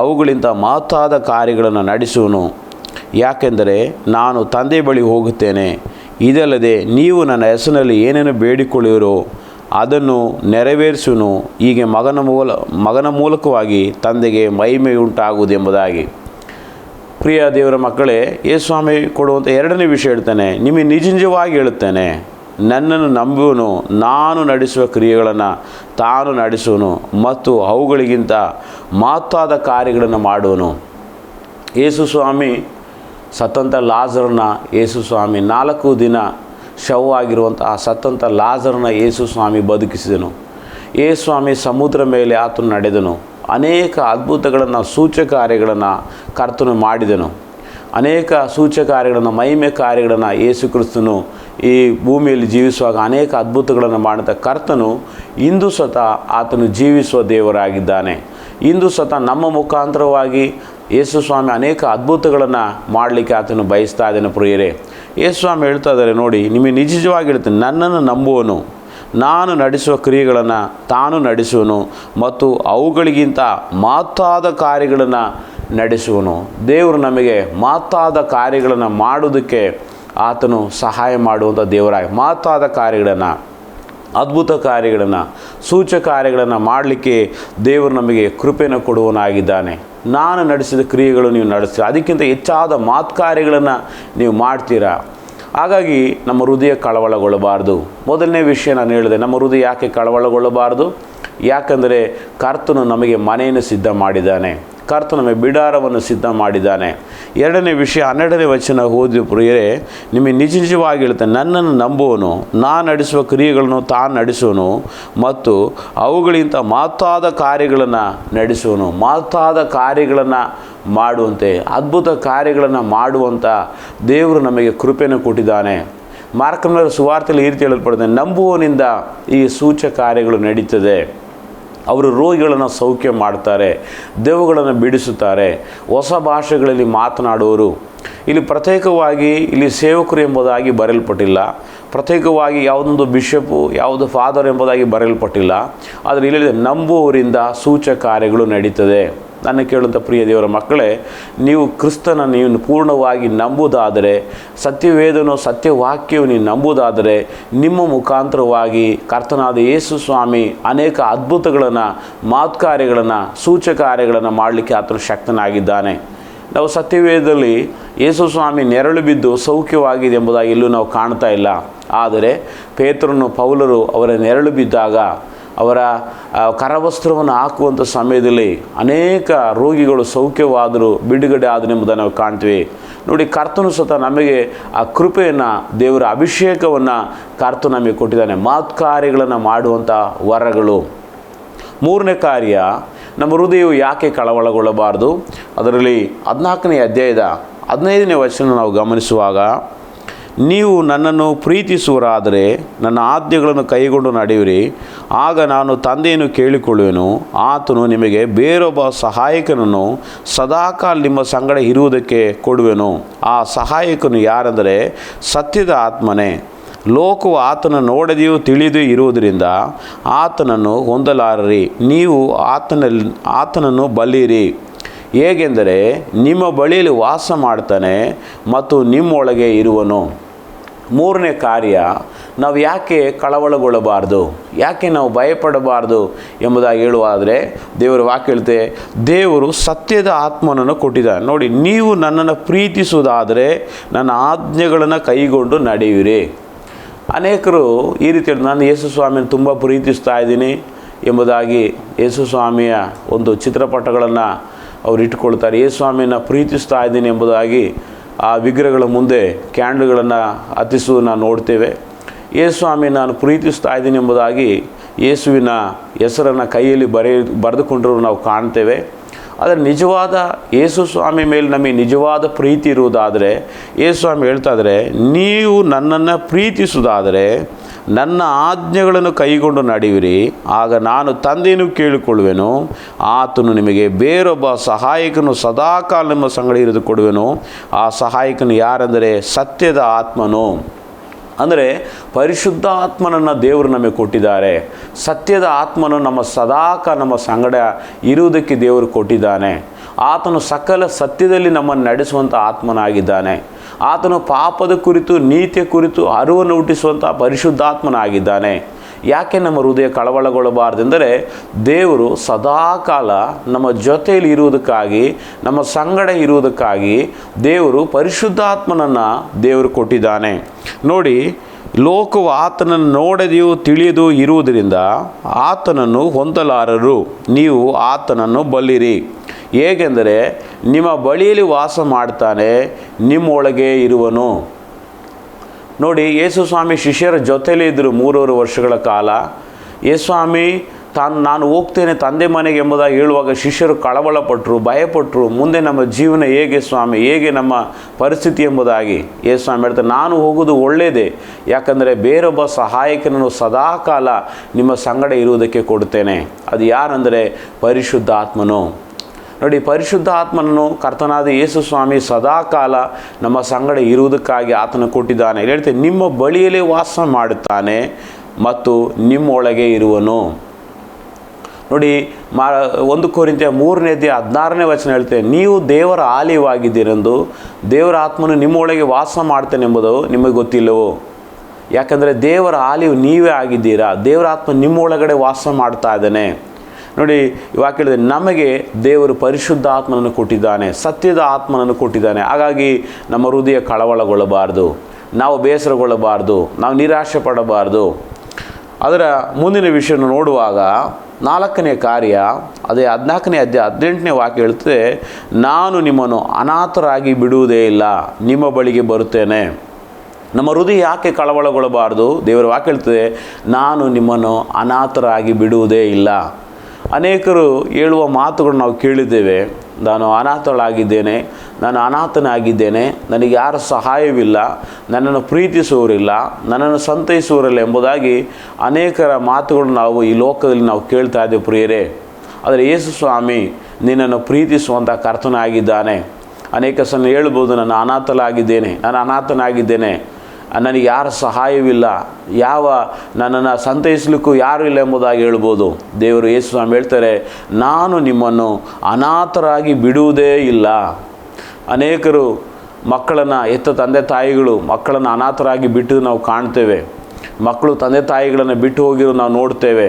ಅವುಗಳಿಂದ ಮಹತ್ತಾದ ಕಾರ್ಯಗಳನ್ನು ನಡೆಸುವನು. ಯಾಕೆಂದರೆ ನಾನು ತಂದೆ ಬಳಿ ಹೋಗುತ್ತೇನೆ. ಇದಲ್ಲದೆ ನೀವು ನನ್ನ ಹೆಸರಿನಲ್ಲಿ ಏನೇನು ಬೇಡಿಕೊಳ್ಳುವಿರೋ ಅದನ್ನು ನೆರವೇರಿಸುವನು. ಹೀಗೆ ಮಗನ ಮೂಲ, ಮಗನ ಮೂಲಕವಾಗಿ ತಂದೆಗೆ ಮಹಿಮೆಯುಂಟಾಗುವುದೆಂಬುದಾಗಿ ಪ್ರಿಯ ದೇವರ ಮಕ್ಕಳೇ ಯೇಸ್ವಾಮಿ ಕೊಡುವಂಥ ಎರಡನೇ ವಿಷಯ ಹೇಳ್ತಾನೆ. ನಿಮಗೆ ನಿಜ ನಿಜವಾಗಿ ಹೇಳುತ್ತೇನೆ, ನನ್ನನ್ನು ನಂಬುವನು ನಾನು ನಡೆಸುವ ಕ್ರಿಯೆಗಳನ್ನು ತಾನು ನಡೆಸುವನು ಮತ್ತು ಅವುಗಳಿಗಿಂತ ಮಾತಾದ ಕಾರ್ಯಗಳನ್ನು ಮಾಡುವನು. ಯೇಸು ಸ್ವಾಮಿ ಸತ್ತಂಥ ಲಾಜರನ್ನ ಯೇಸು ಸ್ವಾಮಿ ನಾಲ್ಕು ದಿನ ಶವವಾಗಿರುವಂಥ ಆ ಸತ್ತಂಥ ಲಾಜರನ್ನ ಯೇಸು ಸ್ವಾಮಿ ಬದುಕಿಸಿದನು. ಯೇಸು ಸ್ವಾಮಿ ಸಮುದ್ರ ಮೇಲೆ ಆತನು ನಡೆದನು. ಅನೇಕ ಅದ್ಭುತಗಳನ್ನು ಸೂಚಕ ಕಾರ್ಯಗಳನ್ನು ಕರ್ತನು ಮಾಡಿದನು. ಅನೇಕ ಸೂಚಕ ಕಾರ್ಯಗಳನ್ನು ಮಹಿಮೆ ಕಾರ್ಯಗಳನ್ನು ಯೇಸು ಕ್ರಿಸ್ತನು ಈ ಭೂಮಿಯಲ್ಲಿ ಜೀವಿಸುವಾಗ ಅನೇಕ ಅದ್ಭುತಗಳನ್ನು ಮಾಡಿದ ಕರ್ತನು ಇಂದು ಸ್ವತಃ ಆತನು ಜೀವಿಸುವ ದೇವರಾಗಿದ್ದಾನೆ. ಇಂದು ಸ್ವತಃ ನಮ್ಮ ಮುಖಾಂತರವಾಗಿ ಯೇಸು ಸ್ವಾಮಿ ಅನೇಕ ಅದ್ಭುತಗಳನ್ನು ಮಾಡಲಿಕ್ಕೆ ಆತನು ಬಯಸ್ತಾ ಇದ್ದಾನೆ ಪ್ರಿಯರೇ. ಯೇಸು ಸ್ವಾಮಿ ಹೇಳ್ತಾ ಇದ್ದಾರೆ ನೋಡಿ, ನಿಮಗೆ ನಿಜವಾಗಿ ಹೇಳ್ತೀನಿ ನನ್ನನ್ನು ನಂಬುವನು, ನಾನು ನಡೆಸುವ ಕ್ರಿಯೆಗಳನ್ನು ತಾನು ನಡೆಸುವನು ಮತ್ತು ಅವುಗಳಿಗಿಂತ ಮಾತಾದ ಕಾರ್ಯಗಳನ್ನು ನಡೆಸುವನು. ದೇವರು ನಮಗೆ ಮಾತಾದ ಕಾರ್ಯಗಳನ್ನು ಮಾಡುವುದಕ್ಕೆ ಆತನು ಸಹಾಯ ಮಾಡುವಂಥ ದೇವರಾಗಿ ಮಾತಾದ ಕಾರ್ಯಗಳನ್ನು, ಅದ್ಭುತ ಕಾರ್ಯಗಳನ್ನು ಸೂಚ ಕಾರ್ಯಗಳನ್ನು ಮಾಡಲಿಕ್ಕೆ ದೇವರು ನಮಗೆ ಕೃಪೆಯನ್ನು ಕೊಡುವನಾಗಿದ್ದಾನೆ ನಾನು ನಡೆಸಿದ ಕ್ರಿಯೆಗಳು ನೀವು ನಡೆಸ್ತೀರ. ಅದಕ್ಕಿಂತ ಹೆಚ್ಚಾದ ಮಾತ್ಕಾರ್ಯಗಳನ್ನು ನೀವು ಮಾಡ್ತೀರಾ? ಹಾಗಾಗಿ ನಮ್ಮ ಹೃದಯ ಕಳವಳಗೊಳ್ಳಬಾರ್ದು. ಮೊದಲನೇ ವಿಷಯ ನಾನು ಹೇಳಿದೆ, ನಮ್ಮ ಹೃದಯ ಯಾಕೆ ಕಳವಳಗೊಳ್ಳಬಾರ್ದು? ಯಾಕಂದರೆ ಕರ್ತನು ನಮಗೆ ಮನೆಯನ್ನು ಸಿದ್ಧ ಮಾಡಿದ್ದಾನೆ ಕರ್ತ ನಮಗೆ ಬಿಡಾರವನ್ನು ಸಿದ್ಧ ಮಾಡಿದ್ದಾನೆ. ಎರಡನೇ ವಿಷಯ, ಹನ್ನೆರಡನೇ ವಚನ ಓದಿ ಪ್ರಿಯರೇ, ನಿಮಗೆ ನಿಜ ನಿಜವಾಗಿ ಹೇಳ್ತಾನೆ ನನ್ನನ್ನು ನಂಬುವನು, ನಾನು ನಡೆಸುವ ಕ್ರಿಯೆಗಳನ್ನು ತಾನು ನಡೆಸುವನು ಮತ್ತು ಅವುಗಳಿಂದ ಮಹತ್ವಾದ ಕಾರ್ಯಗಳನ್ನು ನಡೆಸುವನು. ಮಹತ್ವಾದ ಕಾರ್ಯಗಳನ್ನು ಮಾಡುವಂತೆ, ಅದ್ಭುತ ಕಾರ್ಯಗಳನ್ನು ಮಾಡುವಂಥ ದೇವರು ನಮಗೆ ಕೃಪೆಯನ್ನು ಕೊಟ್ಟಿದ್ದಾನೆ. ಮಾರ್ಕನ ಸುವಾರ್ತೆಯಲ್ಲಿ ಈ ರೀತಿ ಹೇಳಲ್ಪಡುತ್ತೆ ನಂಬುವನಿಂದ ಈ ಸೂಚ ಕಾರ್ಯಗಳು ನಡೀತದೆ. ಅವರು ರೋಗಿಗಳನ್ನು ಸೌಖ್ಯ ಮಾಡ್ತಾರೆ ದೇವುಗಳನ್ನು ಬಿಡಿಸುತ್ತಾರೆ, ಹೊಸ ಭಾಷೆಗಳಲ್ಲಿ ಮಾತನಾಡುವರು. ಇಲ್ಲಿ ಪ್ರತ್ಯೇಕವಾಗಿ ಇಲ್ಲಿ ಸೇವಕರು ಎಂಬುದಾಗಿ ಬರೆಯಲ್ಪಟ್ಟಿಲ್ಲ. ಪ್ರತ್ಯೇಕವಾಗಿ ಯಾವುದೊಂದು ಬಿಷಪು ಯಾವುದು ಫಾದರ್ ಎಂಬುದಾಗಿ ಬರೆಯಲ್ಪಟ್ಟಿಲ್ಲ. ಆದರೆ ಇಲ್ಲಿ ನಂಬುವವರಿಂದ ಸೂಚ ಕಾರ್ಯಗಳು ನಡೀತದೆ. ನನ್ನ ಕೇಳುವಂಥ ಪ್ರಿಯ ದೇವರ ಮಕ್ಕಳೇ, ನೀವು ಕ್ರಿಸ್ತನ ನೀವು ಪೂರ್ಣವಾಗಿ ನಂಬುವುದಾದರೆ ಸತ್ಯವೇದನೋ ಸತ್ಯವಾಕ್ಯವು ನೀವು ನಂಬುವುದಾದರೆ ನಿಮ್ಮ ಮುಖಾಂತರವಾಗಿ ಕರ್ತನಾದ ಯೇಸು ಸ್ವಾಮಿ ಅನೇಕ ಅದ್ಭುತಗಳನ್ನು, ಮಾತ್ಕಾರ್ಯಗಳನ್ನು ಸೂಚಕ ಕಾರ್ಯಗಳನ್ನು ಮಾಡಲಿಕ್ಕೆ ಆತನು ಶಕ್ತನಾಗಿದ್ದಾನೆ. ನಾವು ಸತ್ಯವೇದದಲ್ಲಿ ಯೇಸು ಸ್ವಾಮಿ ನೆರಳು ಬಿದ್ದು ಸೌಖ್ಯವಾಗಿದೆ ಎಂಬುದಾಗಿ ಎಲ್ಲೂ ನಾವು ಕಾಣ್ತಾ ಇಲ್ಲ. ಆದರೆ ಪೇತ್ರನು ಪೌಲರು ಅವರ ನೆರಳು ಬಿದ್ದಾಗ ಅವರ ಕರವಸ್ತ್ರವನ್ನು ಹಾಕುವಂಥ ಸಮಯದಲ್ಲಿ ಅನೇಕ ರೋಗಿಗಳು ಸೌಖ್ಯವಾದರೂ ಬಿಡುಗಡೆ ಆದನೆಂಬುದನ್ನು ನಾವು ಕಾಣ್ತೀವಿ. ನೋಡಿ, ಕರ್ತನು ಸ್ವತಃ ನಮಗೆ ಆ ಕೃಪೆಯನ್ನು, ದೇವರ ಅಭಿಷೇಕವನ್ನು ಕರ್ತು ನಮಗೆ ಕೊಟ್ಟಿದ್ದಾನೆ. ಮಾತ್ಕಾರ್ಯಗಳನ್ನು ಮಾಡುವಂಥ ವರಗಳು. ಮೂರನೇ ಕಾರ್ಯ, ನಮ್ಮ ಹೃದಯವು ಯಾಕೆ ಕಳವಳಗೊಳ್ಳಬಾರದು? ಅದರಲ್ಲಿ ಹದಿನಾಲ್ಕನೇ ಅಧ್ಯಾಯದ ಹದಿನೈದನೇ ವಚನ ನಾವು ಗಮನಿಸುವಾಗ ನೀವು ನನ್ನನ್ನು ಪ್ರೀತಿಸುವರಾದರೆ ನನ್ನ ಆದ್ಯಗಳನ್ನು ಕೈಗೊಂಡು ನಡೆಯಿರಿ. ಆಗ ನಾನು ತಂದೆಯನ್ನು ಕೇಳಿಕೊಳ್ಳುವೆನು. ಆತನು ನಿಮಗೆ ಬೇರೊಬ್ಬ ಸಹಾಯಕನನ್ನು ಸದಾಕಾಲ ನಿಮ್ಮ ಸಂಗಡ ಇರುವುದಕ್ಕೆ ಕೊಡುವೆನು. ಆ ಸಹಾಯಕನು ಯಾರೆಂದರೆ ಸತ್ಯದ ಆತ್ಮನೇ. ಲೋಕವು ಆತನ ನೋಡದೆಯೂ ತಿಳಿದು ಇರುವುದರಿಂದ ಆತನನ್ನು ಹೊಂದಲಾರರಿ. ನೀವು ಆತನಲ್ಲಿ, ಆತನನ್ನು ಬಲ್ಲಿರಿ. ಹೇಗೆಂದರೆ ನಿಮ್ಮ ಬಳಿಯಲ್ಲಿ ವಾಸ ಮಾಡ್ತಾನೆ ಮತ್ತು ನಿಮ್ಮೊಳಗೆ ಇರುವನು. ಮೂರನೇ ಕಾರ್ಯ, ನಾವು ಯಾಕೆ ಕಳವಳಗೊಳ್ಳಬಾರ್ದು, ಯಾಕೆ ನಾವು ಭಯಪಡಬಾರ್ದು ಎಂಬುದಾಗಿ ಹೇಳುವಾದರೆ, ದೇವರ ವಾಕ್ಯ ಹೇಳ್ತೆ, ದೇವರು ಸತ್ಯದ ಆತ್ಮನನ್ನು ಕೊಟ್ಟಿದ್ದಾರೆ ನೋಡಿ, ನೀವು ನನ್ನನ್ನು ಪ್ರೀತಿಸುವುದಾದರೆ ನನ್ನ ಆಜ್ಞೆಗಳನ್ನು ಕೈಗೊಂಡು ನಡೆಯುವಿರಿ. ಅನೇಕರು ಈ ರೀತಿ ನಾನು ಯೇಸು ಸ್ವಾಮಿಯನ್ನು ತುಂಬ ಪ್ರೀತಿಸ್ತಾ ಇದ್ದೀನಿ ಎಂಬುದಾಗಿ ಯೇಸು ಸ್ವಾಮಿಯ ಒಂದು ಚಿತ್ರಪಟಗಳನ್ನು ಅವರು ಇಟ್ಕೊಳ್ತಾರೆ ಯೇಸು ಸ್ವಾಮಿಯನ್ನು ಪ್ರೀತಿಸ್ತಾ ಇದ್ದೀನಿ ಎಂಬುದಾಗಿ ಆ ವಿಗ್ರಹಗಳ ಮುಂದೆ ಕ್ಯಾಂಡ್ಲ್ಗಳನ್ನು ಹತ್ತಿಸುವುದನ್ನು ನೋಡ್ತೇವೆ. ಯೇಸ್ವಾಮಿ ಸ್ವಾಮಿ ನಾನು ಪ್ರೀತಿಸ್ತಾ ಇದ್ದೀನಿ ಎಂಬುದಾಗಿ ಯೇಸುವಿನ ಹೆಸರನ್ನು ಕೈಯಲ್ಲಿ ಬರೆಯ ಬರೆದುಕೊಂಡಿರೋ ನಾವು ಕಾಣ್ತೇವೆ. ಆದರೆ ನಿಜವಾದ ಯೇಸು ಸ್ವಾಮಿ ಮೇಲೆ ನಮಗೆ ನಿಜವಾದ ಪ್ರೀತಿ ಇರುವುದಾದರೆ ಯೇಸು ಸ್ವಾಮಿ ಹೇಳ್ತಾ ಇದ್ದರೆ, ನೀವು ನನ್ನನ್ನು ಪ್ರೀತಿಸುವುದಾದರೆ ನನ್ನ ಆಜ್ಞೆಗಳನ್ನು ಕೈಗೊಂಡು ನಡೆಯಿರಿ ಆಗ ನಾನು ತಂದೆಯನ್ನು ಕೇಳಿಕೊಳ್ಳುವೆನು. ಆತನು ನಿಮಗೆ ಬೇರೊಬ್ಬ ಸಹಾಯಕನು ಸದಾಕಾಲ ನಿಮ್ಮ ಸಂಗಡ ಇರಿದುಕೊಡುವೆನು ಆ ಸಹಾಯಕನು ಯಾರೆಂದರೆ ಸತ್ಯದ ಆತ್ಮನು. ಅಂದರೆ ಪರಿಶುದ್ಧ ಆತ್ಮನನ್ನು ದೇವರು ನಮಗೆ ಕೊಟ್ಟಿದ್ದಾರೆ. ಸತ್ಯದ ಆತ್ಮನು ನಮ್ಮ ಸದಾಕ ನಮ್ಮ ಸಂಗಡ ಇರುವುದಕ್ಕೆ ದೇವರು ಕೊಟ್ಟಿದ್ದಾನೆ. ಆತನು ಸಕಲ ಸತ್ಯದಲ್ಲಿ ನಮ್ಮನ್ನು ನಡೆಸುವಂಥ ಆತ್ಮನಾಗಿದ್ದಾನೆ. ಆತನು ಪಾಪದ ಕುರಿತು, ನೀತಿಯ ಕುರಿತು ಅರಿವನ್ನು ಹುಟ್ಟಿಸುವಂಥ ಪರಿಶುದ್ಧಾತ್ಮನಾಗಿದ್ದಾನೆ. ಯಾಕೆ ನಮ್ಮ ಹೃದಯ ಕಳವಳಗೊಳ್ಳಬಾರ್ದೆಂದರೆ, ದೇವರು ಸದಾಕಾಲ ನಮ್ಮ ಜೊತೆಯಲ್ಲಿ ಇರುವುದಕ್ಕಾಗಿ, ನಮ್ಮ ಸಂಗಡ ಇರುವುದಕ್ಕಾಗಿ ದೇವರು ಪರಿಶುದ್ಧಾತ್ಮನನ್ನು ದೇವರು ಕೊಟ್ಟಿದ್ದಾನೆ. ನೋಡಿ, ಲೋಕವು ಆತನನ್ನು ನೋಡದೆಯೂ ತಿಳಿಯದು ಇರುವುದರಿಂದ ಆತನನ್ನು ಹೊಂದಲಾರರು. ನೀವು ಆತನನ್ನು ಬಲ್ಲಿರಿ. ಹೇಗೆಂದರೆ ನಿಮ್ಮ ಬಳಿಯಲ್ಲಿ ವಾಸ ಮಾಡ್ತಾನೆ, ನಿಮ್ಮೊಳಗೆ ಇರುವನು. ನೋಡಿ, ಯೇಸು ಸ್ವಾಮಿ ಶಿಷ್ಯರ ಜೊತೆಯಲ್ಲಿ ಇದ್ದರು ಮೂರುವರೆ ವರ್ಷಗಳ ಕಾಲ. ಯೇಸು ಸ್ವಾಮಿ, ತಾನು, ನಾನು ಹೋಗ್ತೇನೆ ತಂದೆ ಮನೆಗೆ ಎಂಬುದಾಗಿ ಹೇಳುವಾಗ ಶಿಷ್ಯರು ಕಳವಳಪಟ್ಟರು ಭಯಪಟ್ಟರು ಮುಂದೆ ನಮ್ಮ ಜೀವನ ಹೇಗೆ ಸ್ವಾಮಿ, ಹೇಗೆ ನಮ್ಮ ಪರಿಸ್ಥಿತಿ ಎಂಬುದಾಗಿ ಯೇಸು ಸ್ವಾಮಿ ಹೇಳ್ತಾರೆ ನಾನು ಹೋಗೋದು ಒಳ್ಳೆಯದೇ ಯಾಕಂದರೆ ಬೇರೊಬ್ಬ ಸಹಾಯಕನನ್ನು ಸದಾಕಾಲ ನಿಮ್ಮ ಸಂಗಡ ಇರುವುದಕ್ಕೆ ಕೊಡ್ತೇನೆ ಅದು ಯಾರಂದರೆ ಪರಿಶುದ್ಧ ಆತ್ಮನು ನೋಡಿ ಪರಿಶುದ್ಧ ಆತ್ಮನನ್ನು ಕರ್ತನಾದ ಯೇಸು ಸ್ವಾಮಿ ಸದಾಕಾಲ ನಮ್ಮ ಸಂಗಡ ಇರುವುದಕ್ಕಾಗಿ ಆತನು ಕೊಟ್ಟಿದ್ದಾನೆ. ಹೇಳ್ತೇನೆ ನಿಮ್ಮ ಬಳಿಯಲ್ಲೇ ವಾಸ ಮಾಡುತ್ತಾನೆ ಮತ್ತು ನಿಮ್ಮೊಳಗೆ ಇರುವನು. ನೋಡಿ, ಮಾ, ಒಂದು ಕೋರಿಂತ ಮೂರನೇ ಅಧ್ಯಾಯ ಹದಿನಾರನೇ ವಚನ ಹೇಳ್ತೇನೆ ನೀವು ದೇವರ ಆಲಯವಾಗಿದ್ದೀರೆಂದು, ದೇವರ ಆತ್ಮನು ನಿಮ್ಮೊಳಗೆ ವಾಸ ಮಾಡ್ತೇನೆಂಬುದು ನಿಮಗೆ ಗೊತ್ತಿಲ್ಲವೋ? ಯಾಕಂದರೆ ದೇವರ ಆಲಿವು ನೀವೇ ಆಗಿದ್ದೀರಾ, ದೇವರ ಆತ್ಮ ನಿಮ್ಮೊಳಗಡೆ ವಾಸ ಮಾಡ್ತಾ ಇದ್ದಾನೆ. ನೋಡಿ ಇವಾಗ ನಮಗೆ ದೇವರು ಪರಿಶುದ್ಧ ಆತ್ಮನನ್ನು ಕೊಟ್ಟಿದ್ದಾನೆ, ಸತ್ಯದ ಆತ್ಮನನ್ನು ಕೊಟ್ಟಿದ್ದಾನೆ. ಹಾಗಾಗಿ ನಮ್ಮ ಹೃದಯ ಕಳವಳಗೊಳ್ಳಬಾರ್ದು, ನಾವು ಬೇಸರಗೊಳ್ಳಬಾರ್ದು, ನಾವು ನಿರಾಶೆ ಪಡಬಾರ್ದು ಅದರ ಮುಂದಿನ ವಿಷಯ ನೋಡುವಾಗ ನಾಲ್ಕನೇ ಕಾರ್ಯ, ಅದೇ ಹದಿನಾಲ್ಕನೇ ಅಧ್ಯ ಹದಿನೆಂಟನೇ ವಾಕ್ಯ ಹೇಳ್ತದೆ, ನಾನು ನಿಮ್ಮನ್ನು ಅನಾಥರಾಗಿ ಬಿಡುವುದೇ ಇಲ್ಲ, ನಿಮ್ಮ ಬಳಿಗೆ ಬರುತ್ತೇನೆ. ನಮ್ಮ ಹೃದಯ ಯಾಕೆ ಕಳವಳಗೊಳ್ಳಬಾರ್ದು? ದೇವರ ವಾಕ್ಯ ಹೇಳ್ತದೆ, ನಾನು ನಿಮ್ಮನ್ನು ಅನಾಥರಾಗಿ ಬಿಡುವುದೇ ಇಲ್ಲ ಅನೇಕರು ಹೇಳುವ ಮಾತುಗಳು ನಾವು ಕೇಳಿದ್ದೇವೆ. ನಾನು ಅನಾಥಳಾಗಿದ್ದೇನೆ, ನಾನು ಅನಾಥನಾಗಿದ್ದೇನೆ, ನನಗೆ ಯಾರ ಸಹಾಯವಿಲ್ಲ, ನನ್ನನ್ನು ಪ್ರೀತಿಸುವವರಿಲ್ಲ, ನನ್ನನ್ನು ಸಂತೈಸುವವರಿಲ್ಲ ಎಂಬುದಾಗಿ ಅನೇಕರ ಮಾತುಗಳು ನಾವು ಈ ಲೋಕದಲ್ಲಿ ನಾವು ಕೇಳ್ತಾ ಇದ್ದೇವೆ ಪ್ರಿಯರೇ. ಆದರೆ ಯೇಸು ಸ್ವಾಮಿ ನಿನ್ನನ್ನು ಪ್ರೀತಿಸುವಂಥ ಕರ್ತನಾಗಿದ್ದಾನೆ. ಅನೇಕ ಸಲ ಹೇಳ್ಬೋದು, ನಾನು ಅನಾಥಲಾಗಿದ್ದೇನೆ ನಾನು ಅನಾಥನಾಗಿದ್ದೇನೆ. ನನಗೆ ಯಾರ ಸಹಾಯವಿಲ್ಲ, ಯಾವ ನನ್ನನ್ನು ಸಂತೈಸಲಿಕ್ಕೂ ಯಾರು ಇಲ್ಲ ಎಂಬುದಾಗಿ ಹೇಳ್ಬೋದು. ದೇವರು ಯೇಸು ಸ್ವಾಮಿ ಹೇಳ್ತಾರೆ, ನಾನು ನಿಮ್ಮನ್ನು ಅನಾಥರಾಗಿ ಬಿಡುವುದೇ ಇಲ್ಲ. ಅನೇಕರು ಮಕ್ಕಳನ್ನು ಎತ್ತ ತಂದೆ ತಾಯಿಗಳು ಮಕ್ಕಳನ್ನು ಅನಾಥರಾಗಿ ಬಿಟ್ಟು ನಾವು ಕಾಣ್ತೇವೆ. ಮಕ್ಕಳು ತಂದೆ ತಾಯಿಗಳನ್ನು ಬಿಟ್ಟು ಹೋಗಿರೋ ನಾವು ನೋಡ್ತೇವೆ.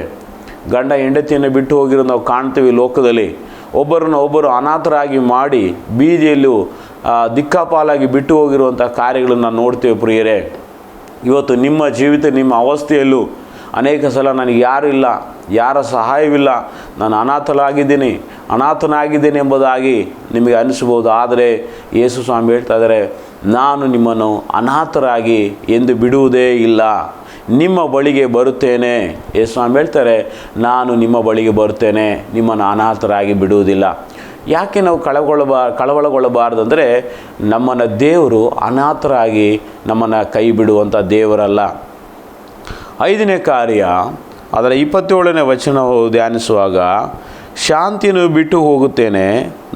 ಗಂಡ ಹೆಂಡತಿಯನ್ನು ಬಿಟ್ಟು ಹೋಗಿರೋ ನಾವು ಕಾಣ್ತೇವೆ ಲೋಕದಲ್ಲಿ. ಒಬ್ಬರನ್ನ ಒಬ್ಬರು ಅನಾಥರಾಗಿ ಮಾಡಿ ಬೀದಿಯಲ್ಲೂ ದಿಕ್ಕಾಪಾಲಾಗಿ ಬಿಟ್ಟು ಹೋಗಿರುವಂಥ ಕಾರ್ಯಗಳನ್ನು ನೋಡ್ತೇವೆ ಪ್ರಿಯರೇ. ಇವತ್ತು ನಿಮ್ಮ ಜೀವಿತ, ನಿಮ್ಮ ಅವಸ್ಥೆಯಲ್ಲೂ ಅನೇಕ ಸಲ ನನಗೆ ಯಾರೂ ಇಲ್ಲ, ಯಾರ ಸಹಾಯವಿಲ್ಲ, ನಾನು ಅನಾಥನಾಗಿದ್ದೀನಿ ಅನಾಥನಾಗಿದ್ದೇನೆ ಎಂಬುದಾಗಿ ನಿಮಗೆ ಅನಿಸ್ಬೋದು ಆದರೆ ಯೇಸು ಸ್ವಾಮಿ ಹೇಳ್ತಾ ಇದ್ದಾರೆ, ನಾನು ನಿಮ್ಮನ್ನು ಅನಾಥರಾಗಿ ಎಂದು ಬಿಡುವುದೇ ಇಲ್ಲ. ನಿಮ್ಮ ಬಳಿಗೆ ಬರುತ್ತೇನೆ. ಯೇಸು ಸ್ವಾಮಿ ಹೇಳ್ತಾರೆ, ನಾನು ನಿಮ್ಮ ಬಳಿಗೆ ಬರುತ್ತೇನೆ, ನಿಮ್ಮನ್ನು ಅನಾಥರಾಗಿ ಬಿಡುವುದಿಲ್ಲ. ಯಾಕೆ ನಾವು ಕಳಗೊಳ್ಳಬಾ ಕಳವಳಗೊಳ್ಳಬಾರ್ದು ಅಂದರೆ ನಮ್ಮನ್ನು ದೇವರು ಅನಾಥರಾಗಿ ನಮ್ಮನ್ನು ಕೈ ಬಿಡುವಂಥ ದೇವರಲ್ಲ. ಐದನೇ ಕಾರ್ಯ, ಅದರ ಇಪ್ಪತ್ತೇಳನೇ ವಚನವು ಧ್ಯಾನಿಸುವಾಗ, ಶಾಂತಿಯನ್ನು ಬಿಟ್ಟು ಹೋಗುತ್ತೇನೆ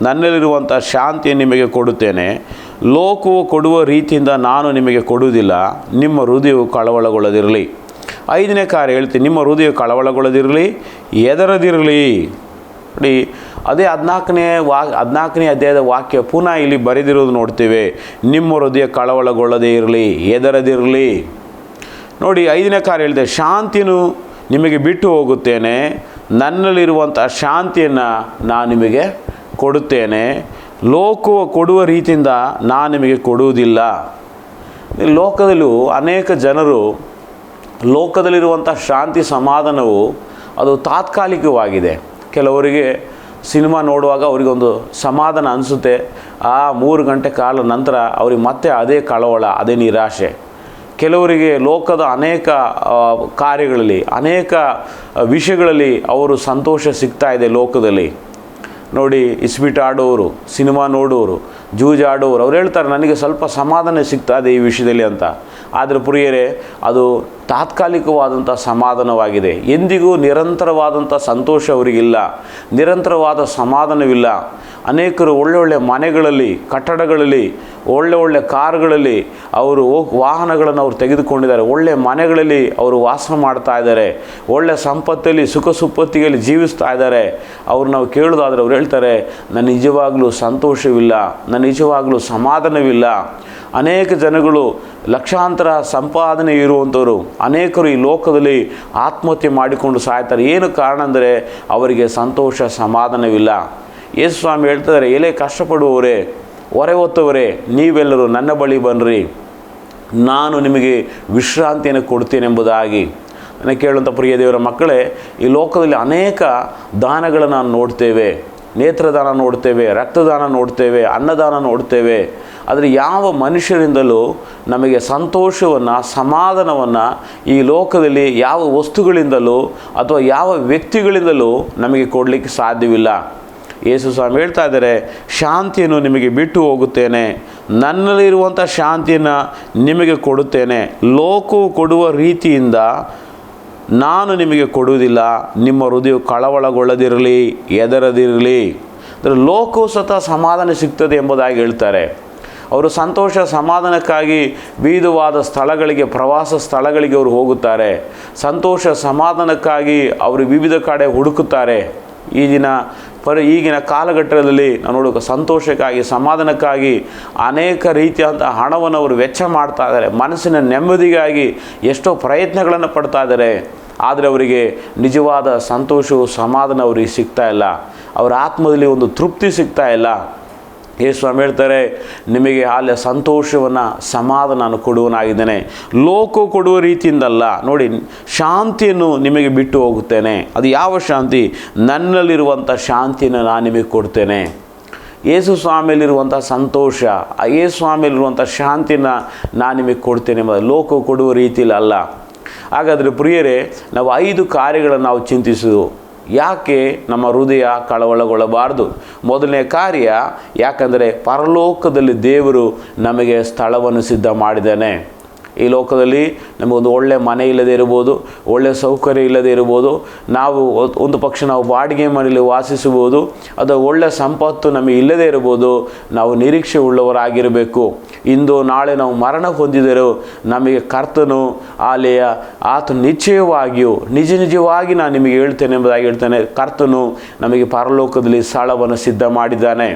ನನ್ನಲ್ಲಿರುವಂಥ ಶಾಂತಿ ನಿಮಗೆ ಕೊಡುತ್ತೇನೆ, ಲೋಕವು ಕೊಡುವ ರೀತಿಯಿಂದ ನಾನು ನಿಮಗೆ ಕೊಡುವುದಿಲ್ಲ, ನಿಮ್ಮ ಹೃದಯವು ಕಳವಳಗೊಳ್ಳದಿರಲಿ. ಐದನೇ ಕಾರ್ಯ ಹೇಳ್ತೀನಿ, ನಿಮ್ಮ ಹೃದಯ ಕಳವಳಗೊಳ್ಳದಿರಲಿ ಎದರದಿರಲಿ ನೋಡಿ, ಅದೇ ಹದಿನಾಲ್ಕನೇ ವಾ, ಹದಿನಾಲ್ಕನೇ ಅಧ್ಯಾಯದ ವಾಕ್ಯ ಪುನಃ ಇಲ್ಲಿ ಬರೆದಿರೋದು ನೋಡ್ತೀವಿ. ನಿಮ್ಮ ಹೃದಯ ಕಳವಳಗೊಳ್ಳದೇ ಇರಲಿ ಎದರದಿರಲಿ ನೋಡಿ, ಐದನೇ ಕಾರ್ಯ ಹೇಳಿದೆ, ಶಾಂತಿನೂ ನಿಮಗೆ ಬಿಟ್ಟು ಹೋಗುತ್ತೇನೆ. ನನ್ನಲ್ಲಿರುವಂಥ ಶಾಂತಿಯನ್ನು ನಾನು ನಿಮಗೆ ಕೊಡುತ್ತೇನೆ. ಲೋಕವ ಕೊಡುವ ರೀತಿಯಿಂದ ನಾನು ನಿಮಗೆ ಕೊಡುವುದಿಲ್ಲ. ಲೋಕದಲ್ಲೂ ಅನೇಕ ಜನರು ಲೋಕದಲ್ಲಿರುವಂಥ ಶಾಂತಿ ಸಮಾಧಾನವು ಅದು ತಾತ್ಕಾಲಿಕವಾಗಿದೆ. ಕೆಲವರಿಗೆ ಸಿನಿಮಾ ನೋಡುವಾಗ ಅವರಿಗೊಂದು ಸಮಾಧಾನ ಅನಿಸುತ್ತೆ. ಆ ಮೂರು ಗಂಟೆ ಕಾಲ ನಂತರ ಅವ್ರಿಗೆ ಮತ್ತೆ ಅದೇ ಕಳವಳ, ಅದೇ ನಿರಾಶೆ. ಕೆಲವರಿಗೆ ಲೋಕದ ಅನೇಕ ಕಾರ್ಯಗಳಲ್ಲಿ, ಅನೇಕ ವಿಷಯಗಳಲ್ಲಿ ಅವರು ಸಂತೋಷ ಸಿಗ್ತಾ ಇದೆ ಲೋಕದಲ್ಲಿ. ನೋಡಿ ಇಸ್ಬಿಟ್ ಆಡೋರು, ಸಿನಿಮಾ ನೋಡೋರು ಜೂಜಾಡೋರು ಅವ್ರು ಹೇಳ್ತಾರೆ, ನನಗೆ ಸ್ವಲ್ಪ ಸಮಾಧಾನ ಸಿಗ್ತಾ ಇದೆ ಈ ವಿಷಯದಲ್ಲಿ ಅಂತ. ಆದರೆ ಪ್ರಿಯರೇ, ಅದು ತಾತ್ಕಾಲಿಕವಾದಂಥ ಸಮಾಧಾನವಾಗಿದೆ. ಎಂದಿಗೂ ನಿರಂತರವಾದಂಥ ಸಂತೋಷ ಅವರಿಗಿಲ್ಲ. ನಿರಂತರವಾದ ಸಮಾಧಾನವಿಲ್ಲ. ಅನೇಕರು ಒಳ್ಳೆ ಒಳ್ಳೆ ಮನೆಗಳಲ್ಲಿ, ಕಟ್ಟಡಗಳಲ್ಲಿ, ಒಳ್ಳೆ ಒಳ್ಳೆ ಕಾರುಗಳಲ್ಲಿ ಅವರು ವಾಹನಗಳನ್ನು ಅವರು ತೆಗೆದುಕೊಂಡಿದ್ದಾರೆ. ಒಳ್ಳೆ ಮನೆಗಳಲ್ಲಿ ಅವರು ವಾಸ ಮಾಡ್ತಾ ಇದ್ದಾರೆ. ಒಳ್ಳೆ ಸಂಪತ್ತಲ್ಲಿ, ಸುಖ ಸುಪ್ಪತ್ತಿಗೆಯಲ್ಲಿ ಜೀವಿಸ್ತಾ ಇದ್ದಾರೆ. ಅವ್ರು ನಾವು ಕೇಳೋದಾದ್ರೆ ಅವ್ರು ಹೇಳ್ತಾರೆ, ನನ್ನ ನಿಜವಾಗಲೂ ಸಂತೋಷವಿಲ್ಲ. ನನ್ನ ನಿಜವಾಗಲೂ ಸಮಾಧಾನವಿಲ್ಲ. ಅನೇಕ ಜನಗಳು ಲಕ್ಷಾಂತರ ಸಂಪಾದನೆ ಇರುವಂಥವರು ಅನೇಕರು ಈ ಲೋಕದಲ್ಲಿ ಆತ್ಮಹತ್ಯೆ ಮಾಡಿಕೊಂಡು ಸಾಯ್ತಾರೆ. ಏನು ಕಾರಣ ಅಂದರೆ ಅವರಿಗೆ ಸಂತೋಷ, ಸಮಾಧಾನವಿಲ್ಲ. ಯೇಸು ಸ್ವಾಮಿ ಹೇಳ್ತಾರೆ ಎಲೆ ಕಷ್ಟಪಡುವವರೇ, ಹೊರೆ ಹೊತ್ತವರೇ, ನೀವೆಲ್ಲರೂ ನನ್ನ ಬಳಿ ಬನ್ನಿರಿ. ನಾನು ನಿಮಗೆ ವಿಶ್ರಾಂತಿಯನ್ನು ಕೊಡ್ತೇನೆಂಬುದಾಗಿ ನನಗೆ ಕೇಳುವಂಥ ಪ್ರಿಯ ದೇವರ ಮಕ್ಕಳೇ, ಈ ಲೋಕದಲ್ಲಿ ಅನೇಕ ದಾನಗಳನ್ನು ನೋಡ್ತೇವೆ. ನೇತ್ರದಾನ ನೋಡ್ತೇವೆ, ರಕ್ತದಾನ ನೋಡ್ತೇವೆ, ಅನ್ನದಾನ ನೋಡ್ತೇವೆ. ಆದರೆ ಯಾವ ಮನುಷ್ಯರಿಂದಲೂ ನಮಗೆ ಸಂತೋಷವನ್ನು, ಸಮಾಧಾನವನ್ನು ಈ ಲೋಕದಲ್ಲಿ ಯಾವ ವಸ್ತುಗಳಿಂದಲೂ ಅಥವಾ ಯಾವ ವ್ಯಕ್ತಿಗಳಿಂದಲೂ ನಮಗೆ ಕೊಡಲಿಕ್ಕೆ ಸಾಧ್ಯವಿಲ್ಲ. ಯೇಸು ಸ್ವಾಮಿ ಹೇಳ್ತಾ ಇದ್ದಾರೆ, ಶಾಂತಿಯನ್ನು ನಿಮಗೆ ಬಿಟ್ಟು ಹೋಗುತ್ತೇನೆ. ನನ್ನಲ್ಲಿರುವಂಥ ಶಾಂತಿಯನ್ನು ನಿಮಗೆ ಕೊಡುತ್ತೇನೆ. ಲೋಕವು ಕೊಡುವ ರೀತಿಯಿಂದ ನಾನು ನಿಮಗೆ ಕೊಡುವುದಿಲ್ಲ. ನಿಮ್ಮ ಹೃದಯ ಕಳವಳಗೊಳ್ಳದಿರಲಿ ಎದರದಿರಲಿ ಅಂದರೆ ಲೋಕವು ಸ್ವತಃ ಸಮಾಧಾನ ಸಿಗ್ತದೆ ಎಂಬುದಾಗಿ ಹೇಳ್ತಾರೆ. ಅವರು ಸಂತೋಷ ಸಮಾಧಾನಕ್ಕಾಗಿ ವಿವಿಧವಾದ ಸ್ಥಳಗಳಿಗೆ, ಪ್ರವಾಸ ಸ್ಥಳಗಳಿಗೆ ಅವರು ಹೋಗುತ್ತಾರೆ. ಸಂತೋಷ ಸಮಾಧಾನಕ್ಕಾಗಿ ಅವರು ವಿವಿಧ ಕಡೆ ಹುಡುಕುತ್ತಾರೆ. ಈ ದಿನ ಪರಿ ಈಗಿನ ಕಾಲಘಟ್ಟದಲ್ಲಿ ನಾವು ನೋಡೋಕೆ ಸಂತೋಷಕ್ಕಾಗಿ, ಸಮಾಧಾನಕ್ಕಾಗಿ ಅನೇಕ ರೀತಿಯಾದಂಥ ಹಣವನ್ನು ಅವರು ವೆಚ್ಚ ಮಾಡ್ತಾ ಇದ್ದಾರೆ. ಮನಸ್ಸಿನ ನೆಮ್ಮದಿಗಾಗಿ ಎಷ್ಟೋ ಪ್ರಯತ್ನಗಳನ್ನು ಪಡ್ತಾ ಇದ್ದಾರೆ. ಆದರೆ ಅವರಿಗೆ ನಿಜವಾದ ಸಂತೋಷವು ಸಮಾಧಾನ ಅವರಿಗೆ ಸಿಗ್ತಾ ಇಲ್ಲ. ಅವರ ಆತ್ಮದಲ್ಲಿ ಒಂದು ತೃಪ್ತಿ ಸಿಗ್ತಾ ಇಲ್ಲ. ಯೇಸು ಸ್ವಾಮಿ ಹೇಳ್ತಾರೆ, ನಿಮಗೆ ಅಲ್ಲಿ ಸಂತೋಷವನ್ನು ಸಮಾಧಾನ ಕೊಡುವನಾಗಿದ್ದೇನೆ. ಲೋಕ ಕೊಡುವ ರೀತಿಯಿಂದಲ್ಲ, ನೋಡಿ, ಶಾಂತಿಯನ್ನು ನಿಮಗೆ ಬಿಟ್ಟು ಹೋಗುತ್ತೇನೆ. ಅದು ಯಾವ ಶಾಂತಿ? ನನ್ನಲ್ಲಿರುವಂಥ ಶಾಂತಿಯನ್ನು ನಾನು ನಿಮಗೆ ಕೊಡ್ತೇನೆ. ಯೇಸು ಸ್ವಾಮಿಯಲ್ಲಿರುವಂಥ ಸಂತೋಷ, ಆ ಯೇಸು ಸ್ವಾಮಿಯಲ್ಲಿರುವಂಥ ಶಾಂತಿನ ನಾನು ನಿಮಗೆ ಕೊಡ್ತೇನೆ ಲೋಕ ಕೊಡುವ ರೀತಿಯಲ್ಲಿ. ಅಲ್ಲ ಹಾಗಾದರೆ ಪ್ರಿಯರೇ, ನಾವು ಐದು ಕಾರ್ಯಗಳನ್ನು ನಾವು ಚಿಂತಿಸುವುದು ಯಾಕೆ ನಮ್ಮ ಹೃದಯ ಕಳವಳಗೊಳ್ಳಬಾರದು? ಮೊದಲನೇ ಕಾರ್ಯ ಯಾಕಂದರೆ ಪರಲೋಕದಲ್ಲಿ ದೇವರು ನಮಗೆ ಸ್ಥಳವನ್ನು ಸಿದ್ಧ ಮಾಡಿದ್ದಾನೆ ಈ ಲೋಕದಲ್ಲಿ ನಮಗೊಂದು ಒಳ್ಳೆಯ ಮನೆ ಇಲ್ಲದೆ ಇರ್ಬೋದು ಒಳ್ಳೆಯ ಸೌಕರ್ಯ ಇಲ್ಲದೆ ಇರ್ಬೋದು, ನಾವು ಒಂದು ಪಕ್ಷ ನಾವು ಬಾಡಿಗೆ ಮನೆಯಲ್ಲಿ ವಾಸಿಸಬಹುದು, ಅದು ಒಳ್ಳೆಯ ಸಂಪತ್ತು ನಮಗೆ ಇಲ್ಲದೆ ಇರ್ಬೋದು, ನಾವು ನಿರೀಕ್ಷೆ ಉಳ್ಳವರಾಗಿರಬೇಕು. ಇಂದು ನಾಳೆ ನಾವು ಮರಣ ಹೊಂದಿದರೂ ನಮಗೆ ಕರ್ತನು ಆಲೆಯ ಆತ ನಿಶ್ಚಯವಾಗಿಯೂ, ನಿಜ ನಿಜವಾಗಿ ನಾನು ನಿಮಗೆ ಹೇಳ್ತೇನೆ ಎಂಬುದಾಗಿ ಹೇಳ್ತೇನೆ, ಕರ್ತನು ನಮಗೆ ಪರಲೋಕದಲ್ಲಿ ಸ್ಥಳವನ್ನು ಸಿದ್ಧ ಮಾಡಿದ್ದಾನೆ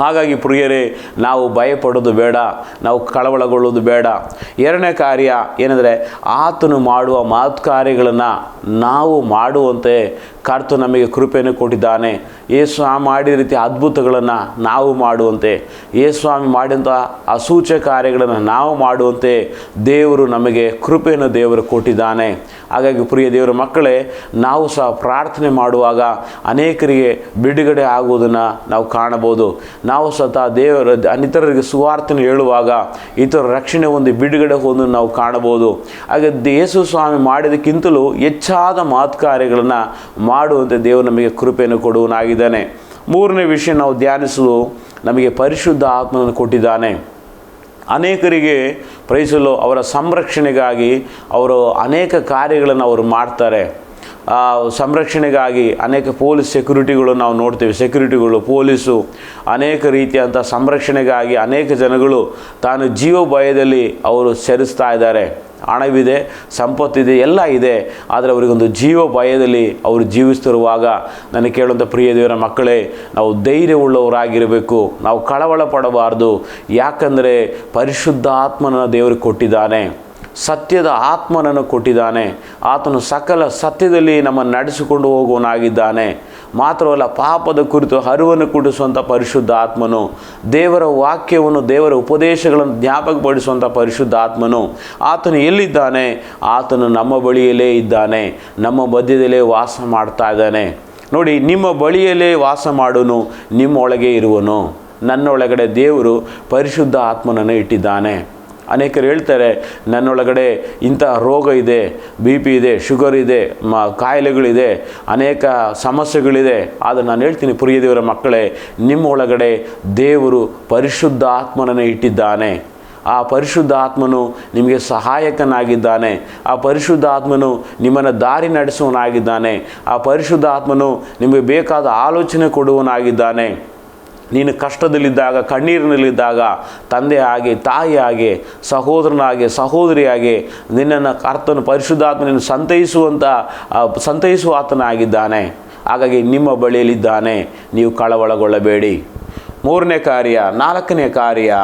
ಹಾಗಾಗಿ ಪ್ರಿಯರೇ, ನಾವು ಭಯಪಡೋದು ಬೇಡ, ನಾವು ಕಳವಳಗೊಳ್ಳೋದು ಬೇಡ. ಎರಡನೇ ಕಾರ್ಯ ಏನಂದರೆ, ಆತನು ಮಾಡುವ ಮಾತು ಕಾರ್ಯಗಳನ್ನು ನಾವು ಮಾಡುವಂತೆ ಕರ್ತು ನಮಗೆ ಕೃಪೆಯನ್ನು ಕೊಟ್ಟಿದ್ದಾನೆ. ಯೇಸು ಸ್ವಾಮಿ ಮಾಡಿದ ರೀತಿ ಅದ್ಭುತಗಳನ್ನು ನಾವು ಮಾಡುವಂತೆ ಯೇಸ್ವಾಮಿ ಮಾಡಿದಂಥ ಅಸೂಚ ಕಾರ್ಯಗಳನ್ನು ನಾವು ಮಾಡುವಂತೆ ದೇವರು ನಮಗೆ ಕೃಪೆಯನ್ನು ದೇವರು ಕೊಟ್ಟಿದ್ದಾನೆ. ಹಾಗಾಗಿ ಪ್ರಿಯ ದೇವರ ಮಕ್ಕಳೇ, ನಾವು ಸಹ ಪ್ರಾರ್ಥನೆ ಮಾಡುವಾಗ ಅನೇಕರಿಗೆ ಬಿಡುಗಡೆ ಆಗುವುದನ್ನು ನಾವು ಕಾಣಬಹುದು. ನಾವು ಸ್ವತಃ ದೇವರ ಇತರರಿಗೆ ಸುವಾರ್ತನೆ ಹೇಳುವಾಗ ಇತರ ರಕ್ಷಣೆ ಹೊಂದಿ ಬಿಡುಗಡೆ ಹೊಂದು ನಾವು ಕಾಣಬಹುದು. ಹಾಗೆ ಯೇಸು ಸ್ವಾಮಿ ಮಾಡಿದಕ್ಕಿಂತಲೂ ಹೆಚ್ಚಾದ ಮಾತು ಕಾರ್ಯಗಳನ್ನು ಮಾಡುವಂತೆ ದೇವರು ನಮಗೆ ಕೃಪೆಯನ್ನು ಕೊಡುವನಾಗಿದ್ದಾನೆ ಮೂರನೇ ವಿಷಯ ನಾವು ಧ್ಯಾನಿಸಲು ನಮಗೆ ಪರಿಶುದ್ಧ ಆತ್ಮನನ್ನು ಕೊಟ್ಟಿದ್ದಾನೆ. ಅನೇಕರಿಗೆ ಪ್ರಯಿಸಲು ಅವರ ಸಂರಕ್ಷಣೆಗಾಗಿ ಅವರು ಅನೇಕ ಕಾರ್ಯಗಳನ್ನು ಅವರು ಮಾಡ್ತಾರೆ. ಸಂರಕ್ಷಣೆಗಾಗಿ ಅನೇಕ ಪೊಲೀಸ್ ಸೆಕ್ಯೂರಿಟಿಗಳು ನಾವು ನೋಡ್ತೇವೆ. ಸೆಕ್ಯೂರಿಟಿಗಳು, ಪೊಲೀಸು, ಅನೇಕ ರೀತಿಯಂಥ ಸಂರಕ್ಷಣೆಗಾಗಿ ಅನೇಕ ಜನಗಳು ತಾನು ಜೀವ ಭಯದಲ್ಲಿ ಅವರು ಸೆರಿಸ್ತಾ ಇದ್ದಾರೆ. ಹಣವಿದೆ, ಸಂಪತ್ತಿದೆ, ಎಲ್ಲ ಇದೆ. ಆದರೆ ಅವರಿಗೊಂದು ಜೀವ ಭಯದಲ್ಲಿ ಅವರು ಜೀವಿಸ್ತಿರುವಾಗ ನನಗೆ ಕೇಳುವಂಥ ಪ್ರಿಯ ದೇವರ ಮಕ್ಕಳೇ, ನಾವು ಧೈರ್ಯವುಳ್ಳವರಾಗಿರಬೇಕು. ನಾವು ಕಳವಳ ಪಡಬಾರ್ದು. ಯಾಕಂದರೆ ಪರಿಶುದ್ಧ ಆತ್ಮನ ದೇವರು ಕೊಟ್ಟಿದ್ದಾನೆ. ಸತ್ಯದ ಆತ್ಮನನ್ನು ಕೊಟ್ಟಿದ್ದಾನೆ. ಆತನು ಸಕಲ ಸತ್ಯದಲ್ಲಿ ನಮ್ಮನ್ನು ನಡೆಸಿಕೊಂಡು ಹೋಗುವನಾಗಿದ್ದಾನೆ ಮಾತ್ರವಲ್ಲ, ಪಾಪದ ಕುರಿತು ಹರಿವನ್ನು ಕುಡಿಸುವಂಥ ಪರಿಶುದ್ಧ ಆತ್ಮನು, ದೇವರ ವಾಕ್ಯವನ್ನು, ದೇವರ ಉಪದೇಶಗಳನ್ನು ಜ್ಞಾಪಕಪಡಿಸುವಂಥ ಪರಿಶುದ್ಧ ಆತ್ಮನು. ಆತನು ಎಲ್ಲಿದ್ದಾನೆ? ಆತನು ನಮ್ಮ ಬಳಿಯಲ್ಲೇ ಇದ್ದಾನೆ. ನಮ್ಮ ಮಧ್ಯದಲ್ಲೇ ವಾಸ ಮಾಡ್ತಾ ಇದ್ದಾನೆ. ನೋಡಿ, ನಿಮ್ಮ ಬಳಿಯಲ್ಲೇ ವಾಸ ಮಾಡುವನು ನಿಮ್ಮೊಳಗೆ ಇರುವನು. ನನ್ನೊಳಗಡೆ ದೇವರು ಪರಿಶುದ್ಧ ಆತ್ಮನನ್ನು ಇಟ್ಟಿದ್ದಾನೆ. ಅನೇಕರು ಹೇಳ್ತಾರೆ, ನನ್ನೊಳಗಡೆ ಇಂಥ ರೋಗ ಇದೆ ಬಿ ಪಿ ಇದೆ ಶುಗರ್ ಇದೆ, ಮ, ಕಾಯಿಲೆಗಳಿದೆ, ಅನೇಕ ಸಮಸ್ಯೆಗಳಿದೆ. ಆದರೆ ನಾನು ಹೇಳ್ತೀನಿ ಪ್ರಿಯ ದೇವರ ಮಕ್ಕಳೇ, ನಿಮ್ಮ ಒಳಗಡೆ ದೇವರು ಪರಿಶುದ್ಧ ಆತ್ಮನನ್ನು ಇಟ್ಟಿದ್ದಾನೆ. ಆ ಪರಿಶುದ್ಧ ಆತ್ಮನು ನಿಮಗೆ ಸಹಾಯಕನಾಗಿದ್ದಾನೆ. ಆ ಪರಿಶುದ್ಧ ಆತ್ಮನು ನಿಮ್ಮನ್ನು ದಾರಿ ನಡೆಸುವನಾಗಿದ್ದಾನೆ ಆ ಪರಿಶುದ್ಧ ಆತ್ಮನು ನಿಮಗೆ ಬೇಕಾದ ಆಲೋಚನೆ ಕೊಡುವನಾಗಿದ್ದಾನೆ ನೀನು ಕಷ್ಟದಲ್ಲಿದ್ದಾಗ, ಕಣ್ಣೀರಿನಲ್ಲಿದ್ದಾಗ, ತಂದೆ ಆಗಿ, ತಾಯಿ ಹಾಗೆ ಸಹೋದರನಾಗೆ, ಸಹೋದರಿಯಾಗಿ ನಿನ್ನನ್ನು ಕರ್ತನು ಪರಿಶುದ್ಧಾತ್ಮನನ್ನು ಸಂತೈಸುವಂಥ ಸಂತೈಸುವ ಆತನಾಗಿದ್ದಾನೆ. ಹಾಗಾಗಿ ನಿಮ್ಮ ಬಳಿಯಲ್ಲಿದ್ದಾನೆ. ನೀವು ಕಳವಳಗೊಳ್ಳಬೇಡಿ. ಮೂರನೇ ಕಾರ್ಯ, ನಾಲ್ಕನೇ ಕಾರ್ಯ,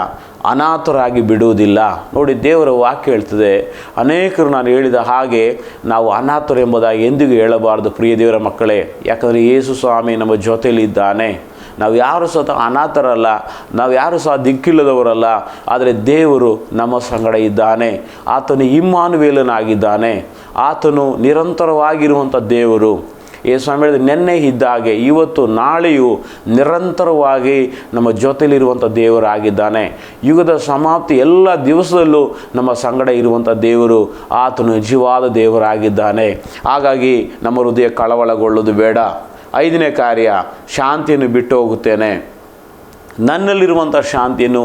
ಅನಾಥರಾಗಿ ಬಿಡುವುದಿಲ್ಲ. ನೋಡಿ, ದೇವರ ವಾಕ್ಯ ಹೇಳ್ತದೆ, ಅನೇಕರು ನಾನು ಹೇಳಿದ ಹಾಗೆ ನಾವು ಅನಾಥರು ಎಂಬುದಾಗಿ ಎಂದಿಗೂ ಹೇಳಬಾರದು, ಪ್ರಿಯ ದೇವರ ಮಕ್ಕಳೇ. ಯಾಕಂದರೆ ಯೇಸು ಸ್ವಾಮಿ ನಮ್ಮ ಜೊತೆಯಲ್ಲಿದ್ದಾನೆ. ನಾವು ಯಾರು ಸಹ ಅನಾಥರಲ್ಲ, ನಾವು ಯಾರು ಸಹ ದಿಕ್ಕಿಲ್ಲದವರಲ್ಲ, ಆದರೆ ದೇವರು ನಮ್ಮ ಸಂಗಡ ಇದ್ದಾನೆ. ಆತನು ಇಮ್ಮಾನುವೇಲನಾಗಿದ್ದಾನೆ. ಆತನು ನಿರಂತರವಾಗಿರುವಂಥ ದೇವರು. ಈ ಸ್ವಾಮಿ ನಿನ್ನೆ ಇದ್ದಾಗೆ ಇವತ್ತು ನಾಳೆಯು ನಿರಂತರವಾಗಿ ನಮ್ಮ ಜೊತೆಯಲ್ಲಿರುವಂಥ ದೇವರಾಗಿದ್ದಾನೆ. ಯುಗದ ಸಮಾಪ್ತಿ ಎಲ್ಲ ದಿವಸದಲ್ಲೂ ನಮ್ಮ ಸಂಗಡ ಇರುವಂಥ ದೇವರು ಆತನು ನಿಜವಾದ ದೇವರಾಗಿದ್ದಾನೆ. ಹಾಗಾಗಿ ನಮ್ಮ ಹೃದಯ ಕಳವಳಗೊಳ್ಳೋದು ಬೇಡ. ಐದನೇ ಕಾರ್ಯ ಶಾಂತಿಯನ್ನು ಬಿಟ್ಟು ಹೋಗುತ್ತೇನೆ ನನ್ನಲ್ಲಿರುವಂಥ ಶಾಂತಿಯನ್ನು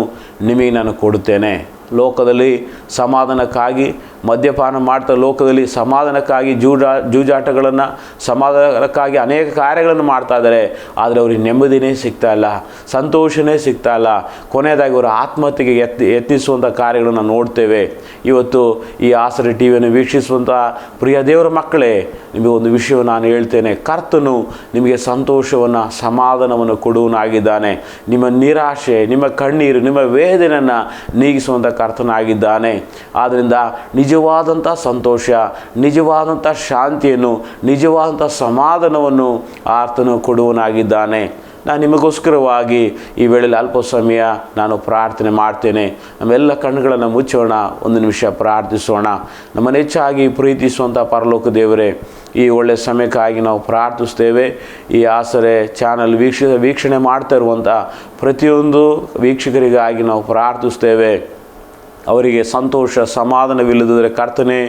ನಿಮಗೆ ನಾನು ಕೊಡುತ್ತೇನೆ. ಲೋಕದಲ್ಲಿ ಸಮಾಧಾನಕ್ಕಾಗಿ ಮದ್ಯಪಾನ ಮಾಡ್ತಾ ಲೋಕದಲ್ಲಿ ಸಮಾಧಾನಕ್ಕಾಗಿ ಜೂಜಾ, ಜೂಜಾಟಗಳನ್ನು ಸಮಾಧಾನಕ್ಕಾಗಿ ಅನೇಕ ಕಾರ್ಯಗಳನ್ನು ಮಾಡ್ತಾ ಇದ್ದಾರೆ. ಆದರೆ ಅವ್ರಿಗೆ ನೆಮ್ಮದಿನೇ ಸಿಗ್ತಾ ಇಲ್ಲ, ಸಂತೋಷನೇ ಸಿಗ್ತಾ ಇಲ್ಲ. ಕೊನೆಯದಾಗಿ ಅವರ ಆತ್ಮಹತ್ಯೆಗೆ ಎತ್ತಿ ಯತ್ನಿಸುವಂಥ ಕಾರ್ಯಗಳನ್ನು ನೋಡ್ತೇವೆ. ಇವತ್ತು ಈ ಆಸರೆ ಟಿ ವಿಯನ್ನು ವೀಕ್ಷಿಸುವಂಥ ಪ್ರಿಯ ದೇವರ ಮಕ್ಕಳೇ, ನಿಮಗೆ ಒಂದು ವಿಷಯವನ್ನು ನಾನು ಹೇಳ್ತೇನೆ. ಕರ್ತನು ನಿಮಗೆ ಸಂತೋಷವನ್ನು, ಸಮಾಧಾನವನ್ನು ಕೊಡುವನಾಗಿದ್ದಾನೆ ನಿಮ್ಮ ನಿರಾಶೆ, ನಿಮ್ಮ ಕಣ್ಣೀರು, ನಿಮ್ಮ ವೇದನೆಯನ್ನು ನೀಗಿಸುವಂಥ ಕರ್ತನಾಗಿದ್ದಾನೆ. ಆದ್ದರಿಂದ ನಿಜವಾದಂಥ ಸಂತೋಷ, ನಿಜವಾದಂಥ ಶಾಂತಿಯನ್ನು, ನಿಜವಾದಂಥ ಸಮಾಧಾನವನ್ನು ಆತನು ಕೊಡುವನಾಗಿದ್ದಾನೆ ನಾನು ನಿಮಗೋಸ್ಕರವಾಗಿ ಈ ವೇಳೆಯಲ್ಲಿ ಅಲ್ಪ ಸಮಯ ನಾನು ಪ್ರಾರ್ಥನೆ ಮಾಡ್ತೇನೆ. ನಮ್ಮೆಲ್ಲ ಕಣ್ಣುಗಳನ್ನು ಮುಚ್ಚೋಣ, ಒಂದು ನಿಮಿಷ ಪ್ರಾರ್ಥಿಸೋಣ. ನಮ್ಮನ್ನು ಹೆಚ್ಚಾಗಿ ಪ್ರೀತಿಸುವಂಥ ಪರಲೋಕ ದೇವರೇ, ಈ ಒಳ್ಳೆಯ ಸಮಯಕ್ಕಾಗಿ ನಾವು ಪ್ರಾರ್ಥಿಸ್ತೇವೆ. ಈ ಆಸರೆ ಚಾನಲ್ ವೀಕ್ಷ ವೀಕ್ಷಣೆ ಮಾಡ್ತಾ ಇರುವಂಥ ಪ್ರತಿಯೊಂದು ವೀಕ್ಷಕರಿಗಾಗಿ ನಾವು ಪ್ರಾರ್ಥಿಸ್ತೇವೆ. ಅವರಿಗೆ ಸಂತೋಷ ಸಮಾಧಾನವಿಲ್ಲದಿದ್ದರೆ ಕರ್ತನೆ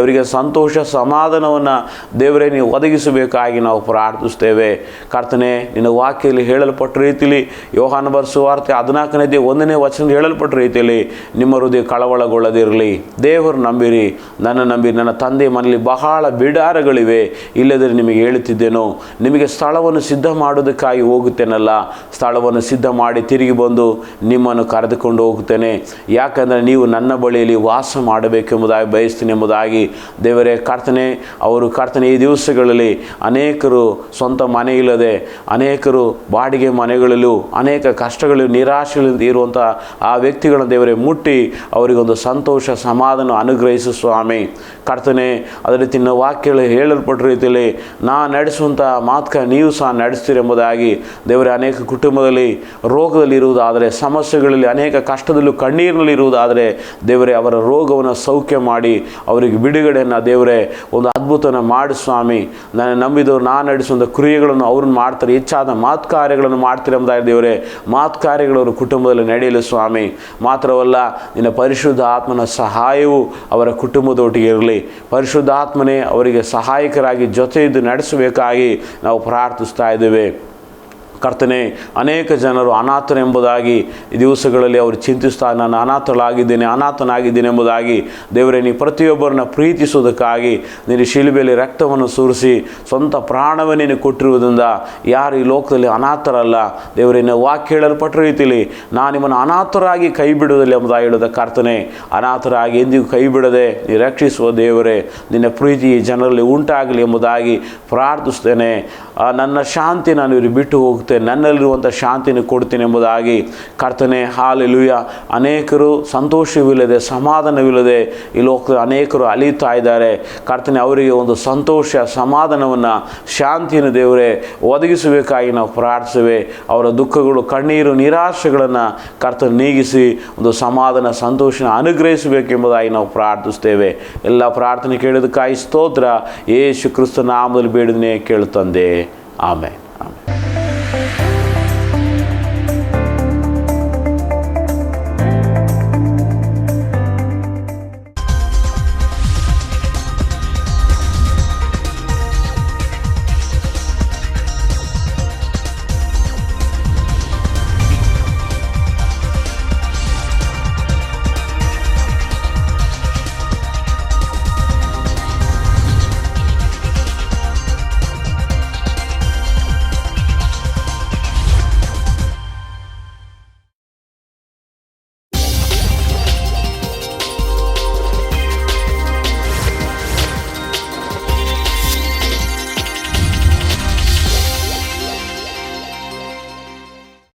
ಅವರಿಗೆ ಸಂತೋಷ ಸಮಾಧಾನವನ್ನು ದೇವರೇ, ನೀವು ಒದಗಿಸಬೇಕಾಗಿ ನಾವು ಪ್ರಾರ್ಥಿಸ್ತೇವೆ ಕರ್ತನೆ, ನಿನ್ನ ವಾಕ್ಯದಲ್ಲಿ ಹೇಳಲ್ಪಟ್ಟ ರೀತಿಯಲ್ಲಿ ಯೋಹಾನ ಬರ್ಸುವಾರ್ತೆ ಹದಿನಾಲ್ಕನೇ ಒಂದನೇ ವಚನ ಹೇಳಲ್ಪಟ್ಟ ರೀತಿಯಲ್ಲಿ ನಿಮ್ಮ ಹೃದಯ ಕಳವಳಗೊಳ್ಳದಿರಲಿ. ದೇವರು ನಂಬಿರಿ, ನನ್ನ ನಂಬಿ ನನ್ನ ತಂದೆ ಮನೆಯಲ್ಲಿ ಬಹಳ ಬಿಡಾರಗಳಿವೆ. ಇಲ್ಲದರೆ ನಿಮಗೆ ಹೇಳುತ್ತಿದ್ದೇನೋ, ನಿಮಗೆ ಸ್ಥಳವನ್ನು ಸಿದ್ಧ ಮಾಡೋದಕ್ಕಾಗಿ ಹೋಗುತ್ತೇನಲ್ಲ, ಸ್ಥಳವನ್ನು ಸಿದ್ಧ ಮಾಡಿ ತಿರುಗಿ ಬಂದು ನಿಮ್ಮನ್ನು ಕರೆದುಕೊಂಡು ಹೋಗುತ್ತೇನೆ. ಯಾಕಂದರೆ ನೀವು ನನ್ನ ಬಳಿಯಲ್ಲಿ ವಾಸ ಮಾಡಬೇಕೆಂಬುದಾಗಿ ಬಯಸ್ತೀನಿ ಎಂಬುದಾಗಿ ದೇವರೇ, ಕರ್ತನೆ, ಅವರು ಕರ್ತನೆ, ಈ ದಿವಸಗಳಲ್ಲಿ ಅನೇಕರು ಸ್ವಂತ ಮನೆ ಇಲ್ಲದೆ ಅನೇಕರು ಬಾಡಿಗೆ ಮನೆಗಳಲ್ಲೂ, ಅನೇಕ ಕಷ್ಟಗಳು ನಿರಾಶೆಗಳಿಂದ ಇರುವಂಥ ಆ ವ್ಯಕ್ತಿಗಳ ದೇವರೇ ಮುಟ್ಟಿ ಅವರಿಗೊಂದು ಸಂತೋಷ, ಸಮಾಧಾನ ಅನುಗ್ರಹಿಸು ಸ್ವಾಮಿ. ಕರ್ತನೆ ಅದೇ ರೀತಿ ನಿನ್ನ ವಾಕ್ಯಗಳು ಹೇಳಲ್ಪಟ್ಟ ರೀತಿಯಲ್ಲಿ ನಾ ನಡೆಸುವಂಥ ಮಾತುಕ ನೀವು ಸಹ ನಡೆಸ್ತೀರಿ ಎಂಬುದಾಗಿ ದೇವರೇ, ಅನೇಕ ಕುಟುಂಬದಲ್ಲಿ ರೋಗದಲ್ಲಿ ಇರುವುದಾದರೆ, ಸಮಸ್ಯೆಗಳಲ್ಲಿ ಅನೇಕ ಕಷ್ಟದಲ್ಲೂ ಕಣ್ಣೀರಿನಲ್ಲಿ ಇರುವುದಾದರೆ ದೇವರೇ ಅವರ ರೋಗವನ್ನು ಸೌಖ್ಯ ಮಾಡಿ, ಅವರಿಗೆ ಬಿಡುಗಡೆಯನ್ನು ದೇವರೇ, ಒಂದು ಅದ್ಭುತನ ಮಾಡಿ ಸ್ವಾಮಿ. ನಾನು ನಂಬಿದವರು ನಾನು ನಡೆಸುವಂಥ ಕ್ರಿಯೆಗಳನ್ನು ಅವ್ರನ್ನ ಮಾಡ್ತಾರೆ, ಹೆಚ್ಚಾದ ಮಾತು ಕಾರ್ಯಗಳನ್ನು ಮಾಡ್ತೀರಿ ಎಂಬುದಾಗಿ ದೇವರೇ. ಮಾತು ಕಾರ್ಯಗಳು ಅವರ ಕುಟುಂಬದಲ್ಲಿ ನಡೆಯಲು ಸ್ವಾಮಿ. ಮಾತ್ರವಲ್ಲ, ನಿನ್ನ ಪರಿಶುದ್ಧ ಆತ್ಮನ ಸಹಾಯವು ಅವರ ಕುಟುಂಬದೊಟ್ಟಿಗೆ ಇರಲಿ. ಪರಿಶುದ್ಧ ಆತ್ಮನೇ ಅವರಿಗೆ ಸಹಾಯಕರಾಗಿ ಜೊತೆ ಇದ್ದು ನಡೆಸಬೇಕಾಗಿ ನಾವು ಪ್ರಾರ್ಥಿಸ್ತಾ ಇದ್ದೇವೆ. ಕರ್ತನೆ, ಅನೇಕ ಜನರು ಅನಾಥರೆಂಬುದಾಗಿ ಈ ದಿವಸಗಳಲ್ಲಿ ಅವರು ಚಿಂತಿಸ್ತಾ, ನಾನು ಅನಾಥಳಾಗಿದ್ದೇನೆ, ಅನಾಥನಾಗಿದ್ದೇನೆ ಎಂಬುದಾಗಿ ದೇವರೇ, ನೀ ಪ್ರತಿಯೊಬ್ಬರನ್ನ ಪ್ರೀತಿಸುವುದಕ್ಕಾಗಿ ನೀನು ಶಿಲುಬೆಯಲ್ಲಿ ರಕ್ತವನ್ನು ಸುರಿಸಿ, ಸ್ವಂತ ಪ್ರಾಣವೇ ನೀನು ಕೊಟ್ಟಿರುವುದರಿಂದ ಯಾರು ಈ ಲೋಕದಲ್ಲಿ ಅನಾಥರಲ್ಲ. ದೇವರೇ ನಿನ್ನ ವಾಕ್ಯ ಹೇಳಲ್ಪಟ್ಟ ರೀತಿಯಲ್ಲಿ ನಾನು ನಿಮ್ಮನ್ನು ಅನಾಥರಾಗಿ ಕೈ ಬಿಡುವುದಿಲ್ಲ ಎಂಬುದಾಗಿ ಹೇಳೋದ ಕರ್ತನೆ. ಅನಾಥರಾಗಿ ಎಂದಿಗೂ ಕೈ ಬಿಡದೆ ನೀ ರಕ್ಷಿಸುವ ದೇವರೇ, ನಿನ್ನ ಪ್ರೀತಿ ಜನರಲ್ಲಿ ಉಂಟಾಗಲಿ ಎಂಬುದಾಗಿ ಪ್ರಾರ್ಥಿಸ್ತೇನೆ ನನ್ನ ಶಾಂತಿ ನಾನು ಇವ್ರಿಗೆ ಬಿಟ್ಟು ಹೋಗ್ತೇನೆ. ನನ್ನಲ್ಲಿರುವಂಥ ಶಾಂತಿನ ಕೊಡ್ತೀನಿ ಎಂಬುದಾಗಿ ಕರ್ತನೆ ಹಾಲೆಲುಯ್ಯ ಅನೇಕರು ಸಂತೋಷವಿಲ್ಲದೆ, ಸಮಾಧಾನವಿಲ್ಲದೆ ಈ ಲೋಕದ ಅನೇಕರು ಅಲಿತಾ ಇದ್ದಾರೆ. ಕರ್ತನೆ, ಅವರಿಗೆ ಒಂದು ಸಂತೋಷ, ಸಮಾಧಾನವನ್ನು, ಶಾಂತಿಯನ್ನು ದೇವರೇ ಒದಗಿಸಬೇಕಾಗಿ ನಾವು ಪ್ರಾರ್ಥಿಸುವೆ. ಅವರ ದುಃಖಗಳು, ಕಣ್ಣೀರು, ನಿರಾಶೆಗಳನ್ನು ಕರ್ತನ ನೀಗಿಸಿ ಒಂದು ಸಮಾಧಾನ, ಸಂತೋಷನ ಅನುಗ್ರಹಿಸಬೇಕೆಂಬುದಾಗಿ ನಾವು ಪ್ರಾರ್ಥಿಸ್ತೇವೆ ಎಲ್ಲ ಪ್ರಾರ್ಥನೆ ಕೇಳಿದಕ್ಕಾಗಿ ಸ್ತೋತ್ರ. ಯೇಸು ಕ್ರಿಸ್ತ ನಾಮದಲ್ಲಿ ಬೇಡನೆ ಕೇಳುತ್ತಂದೆ आमेन आमेन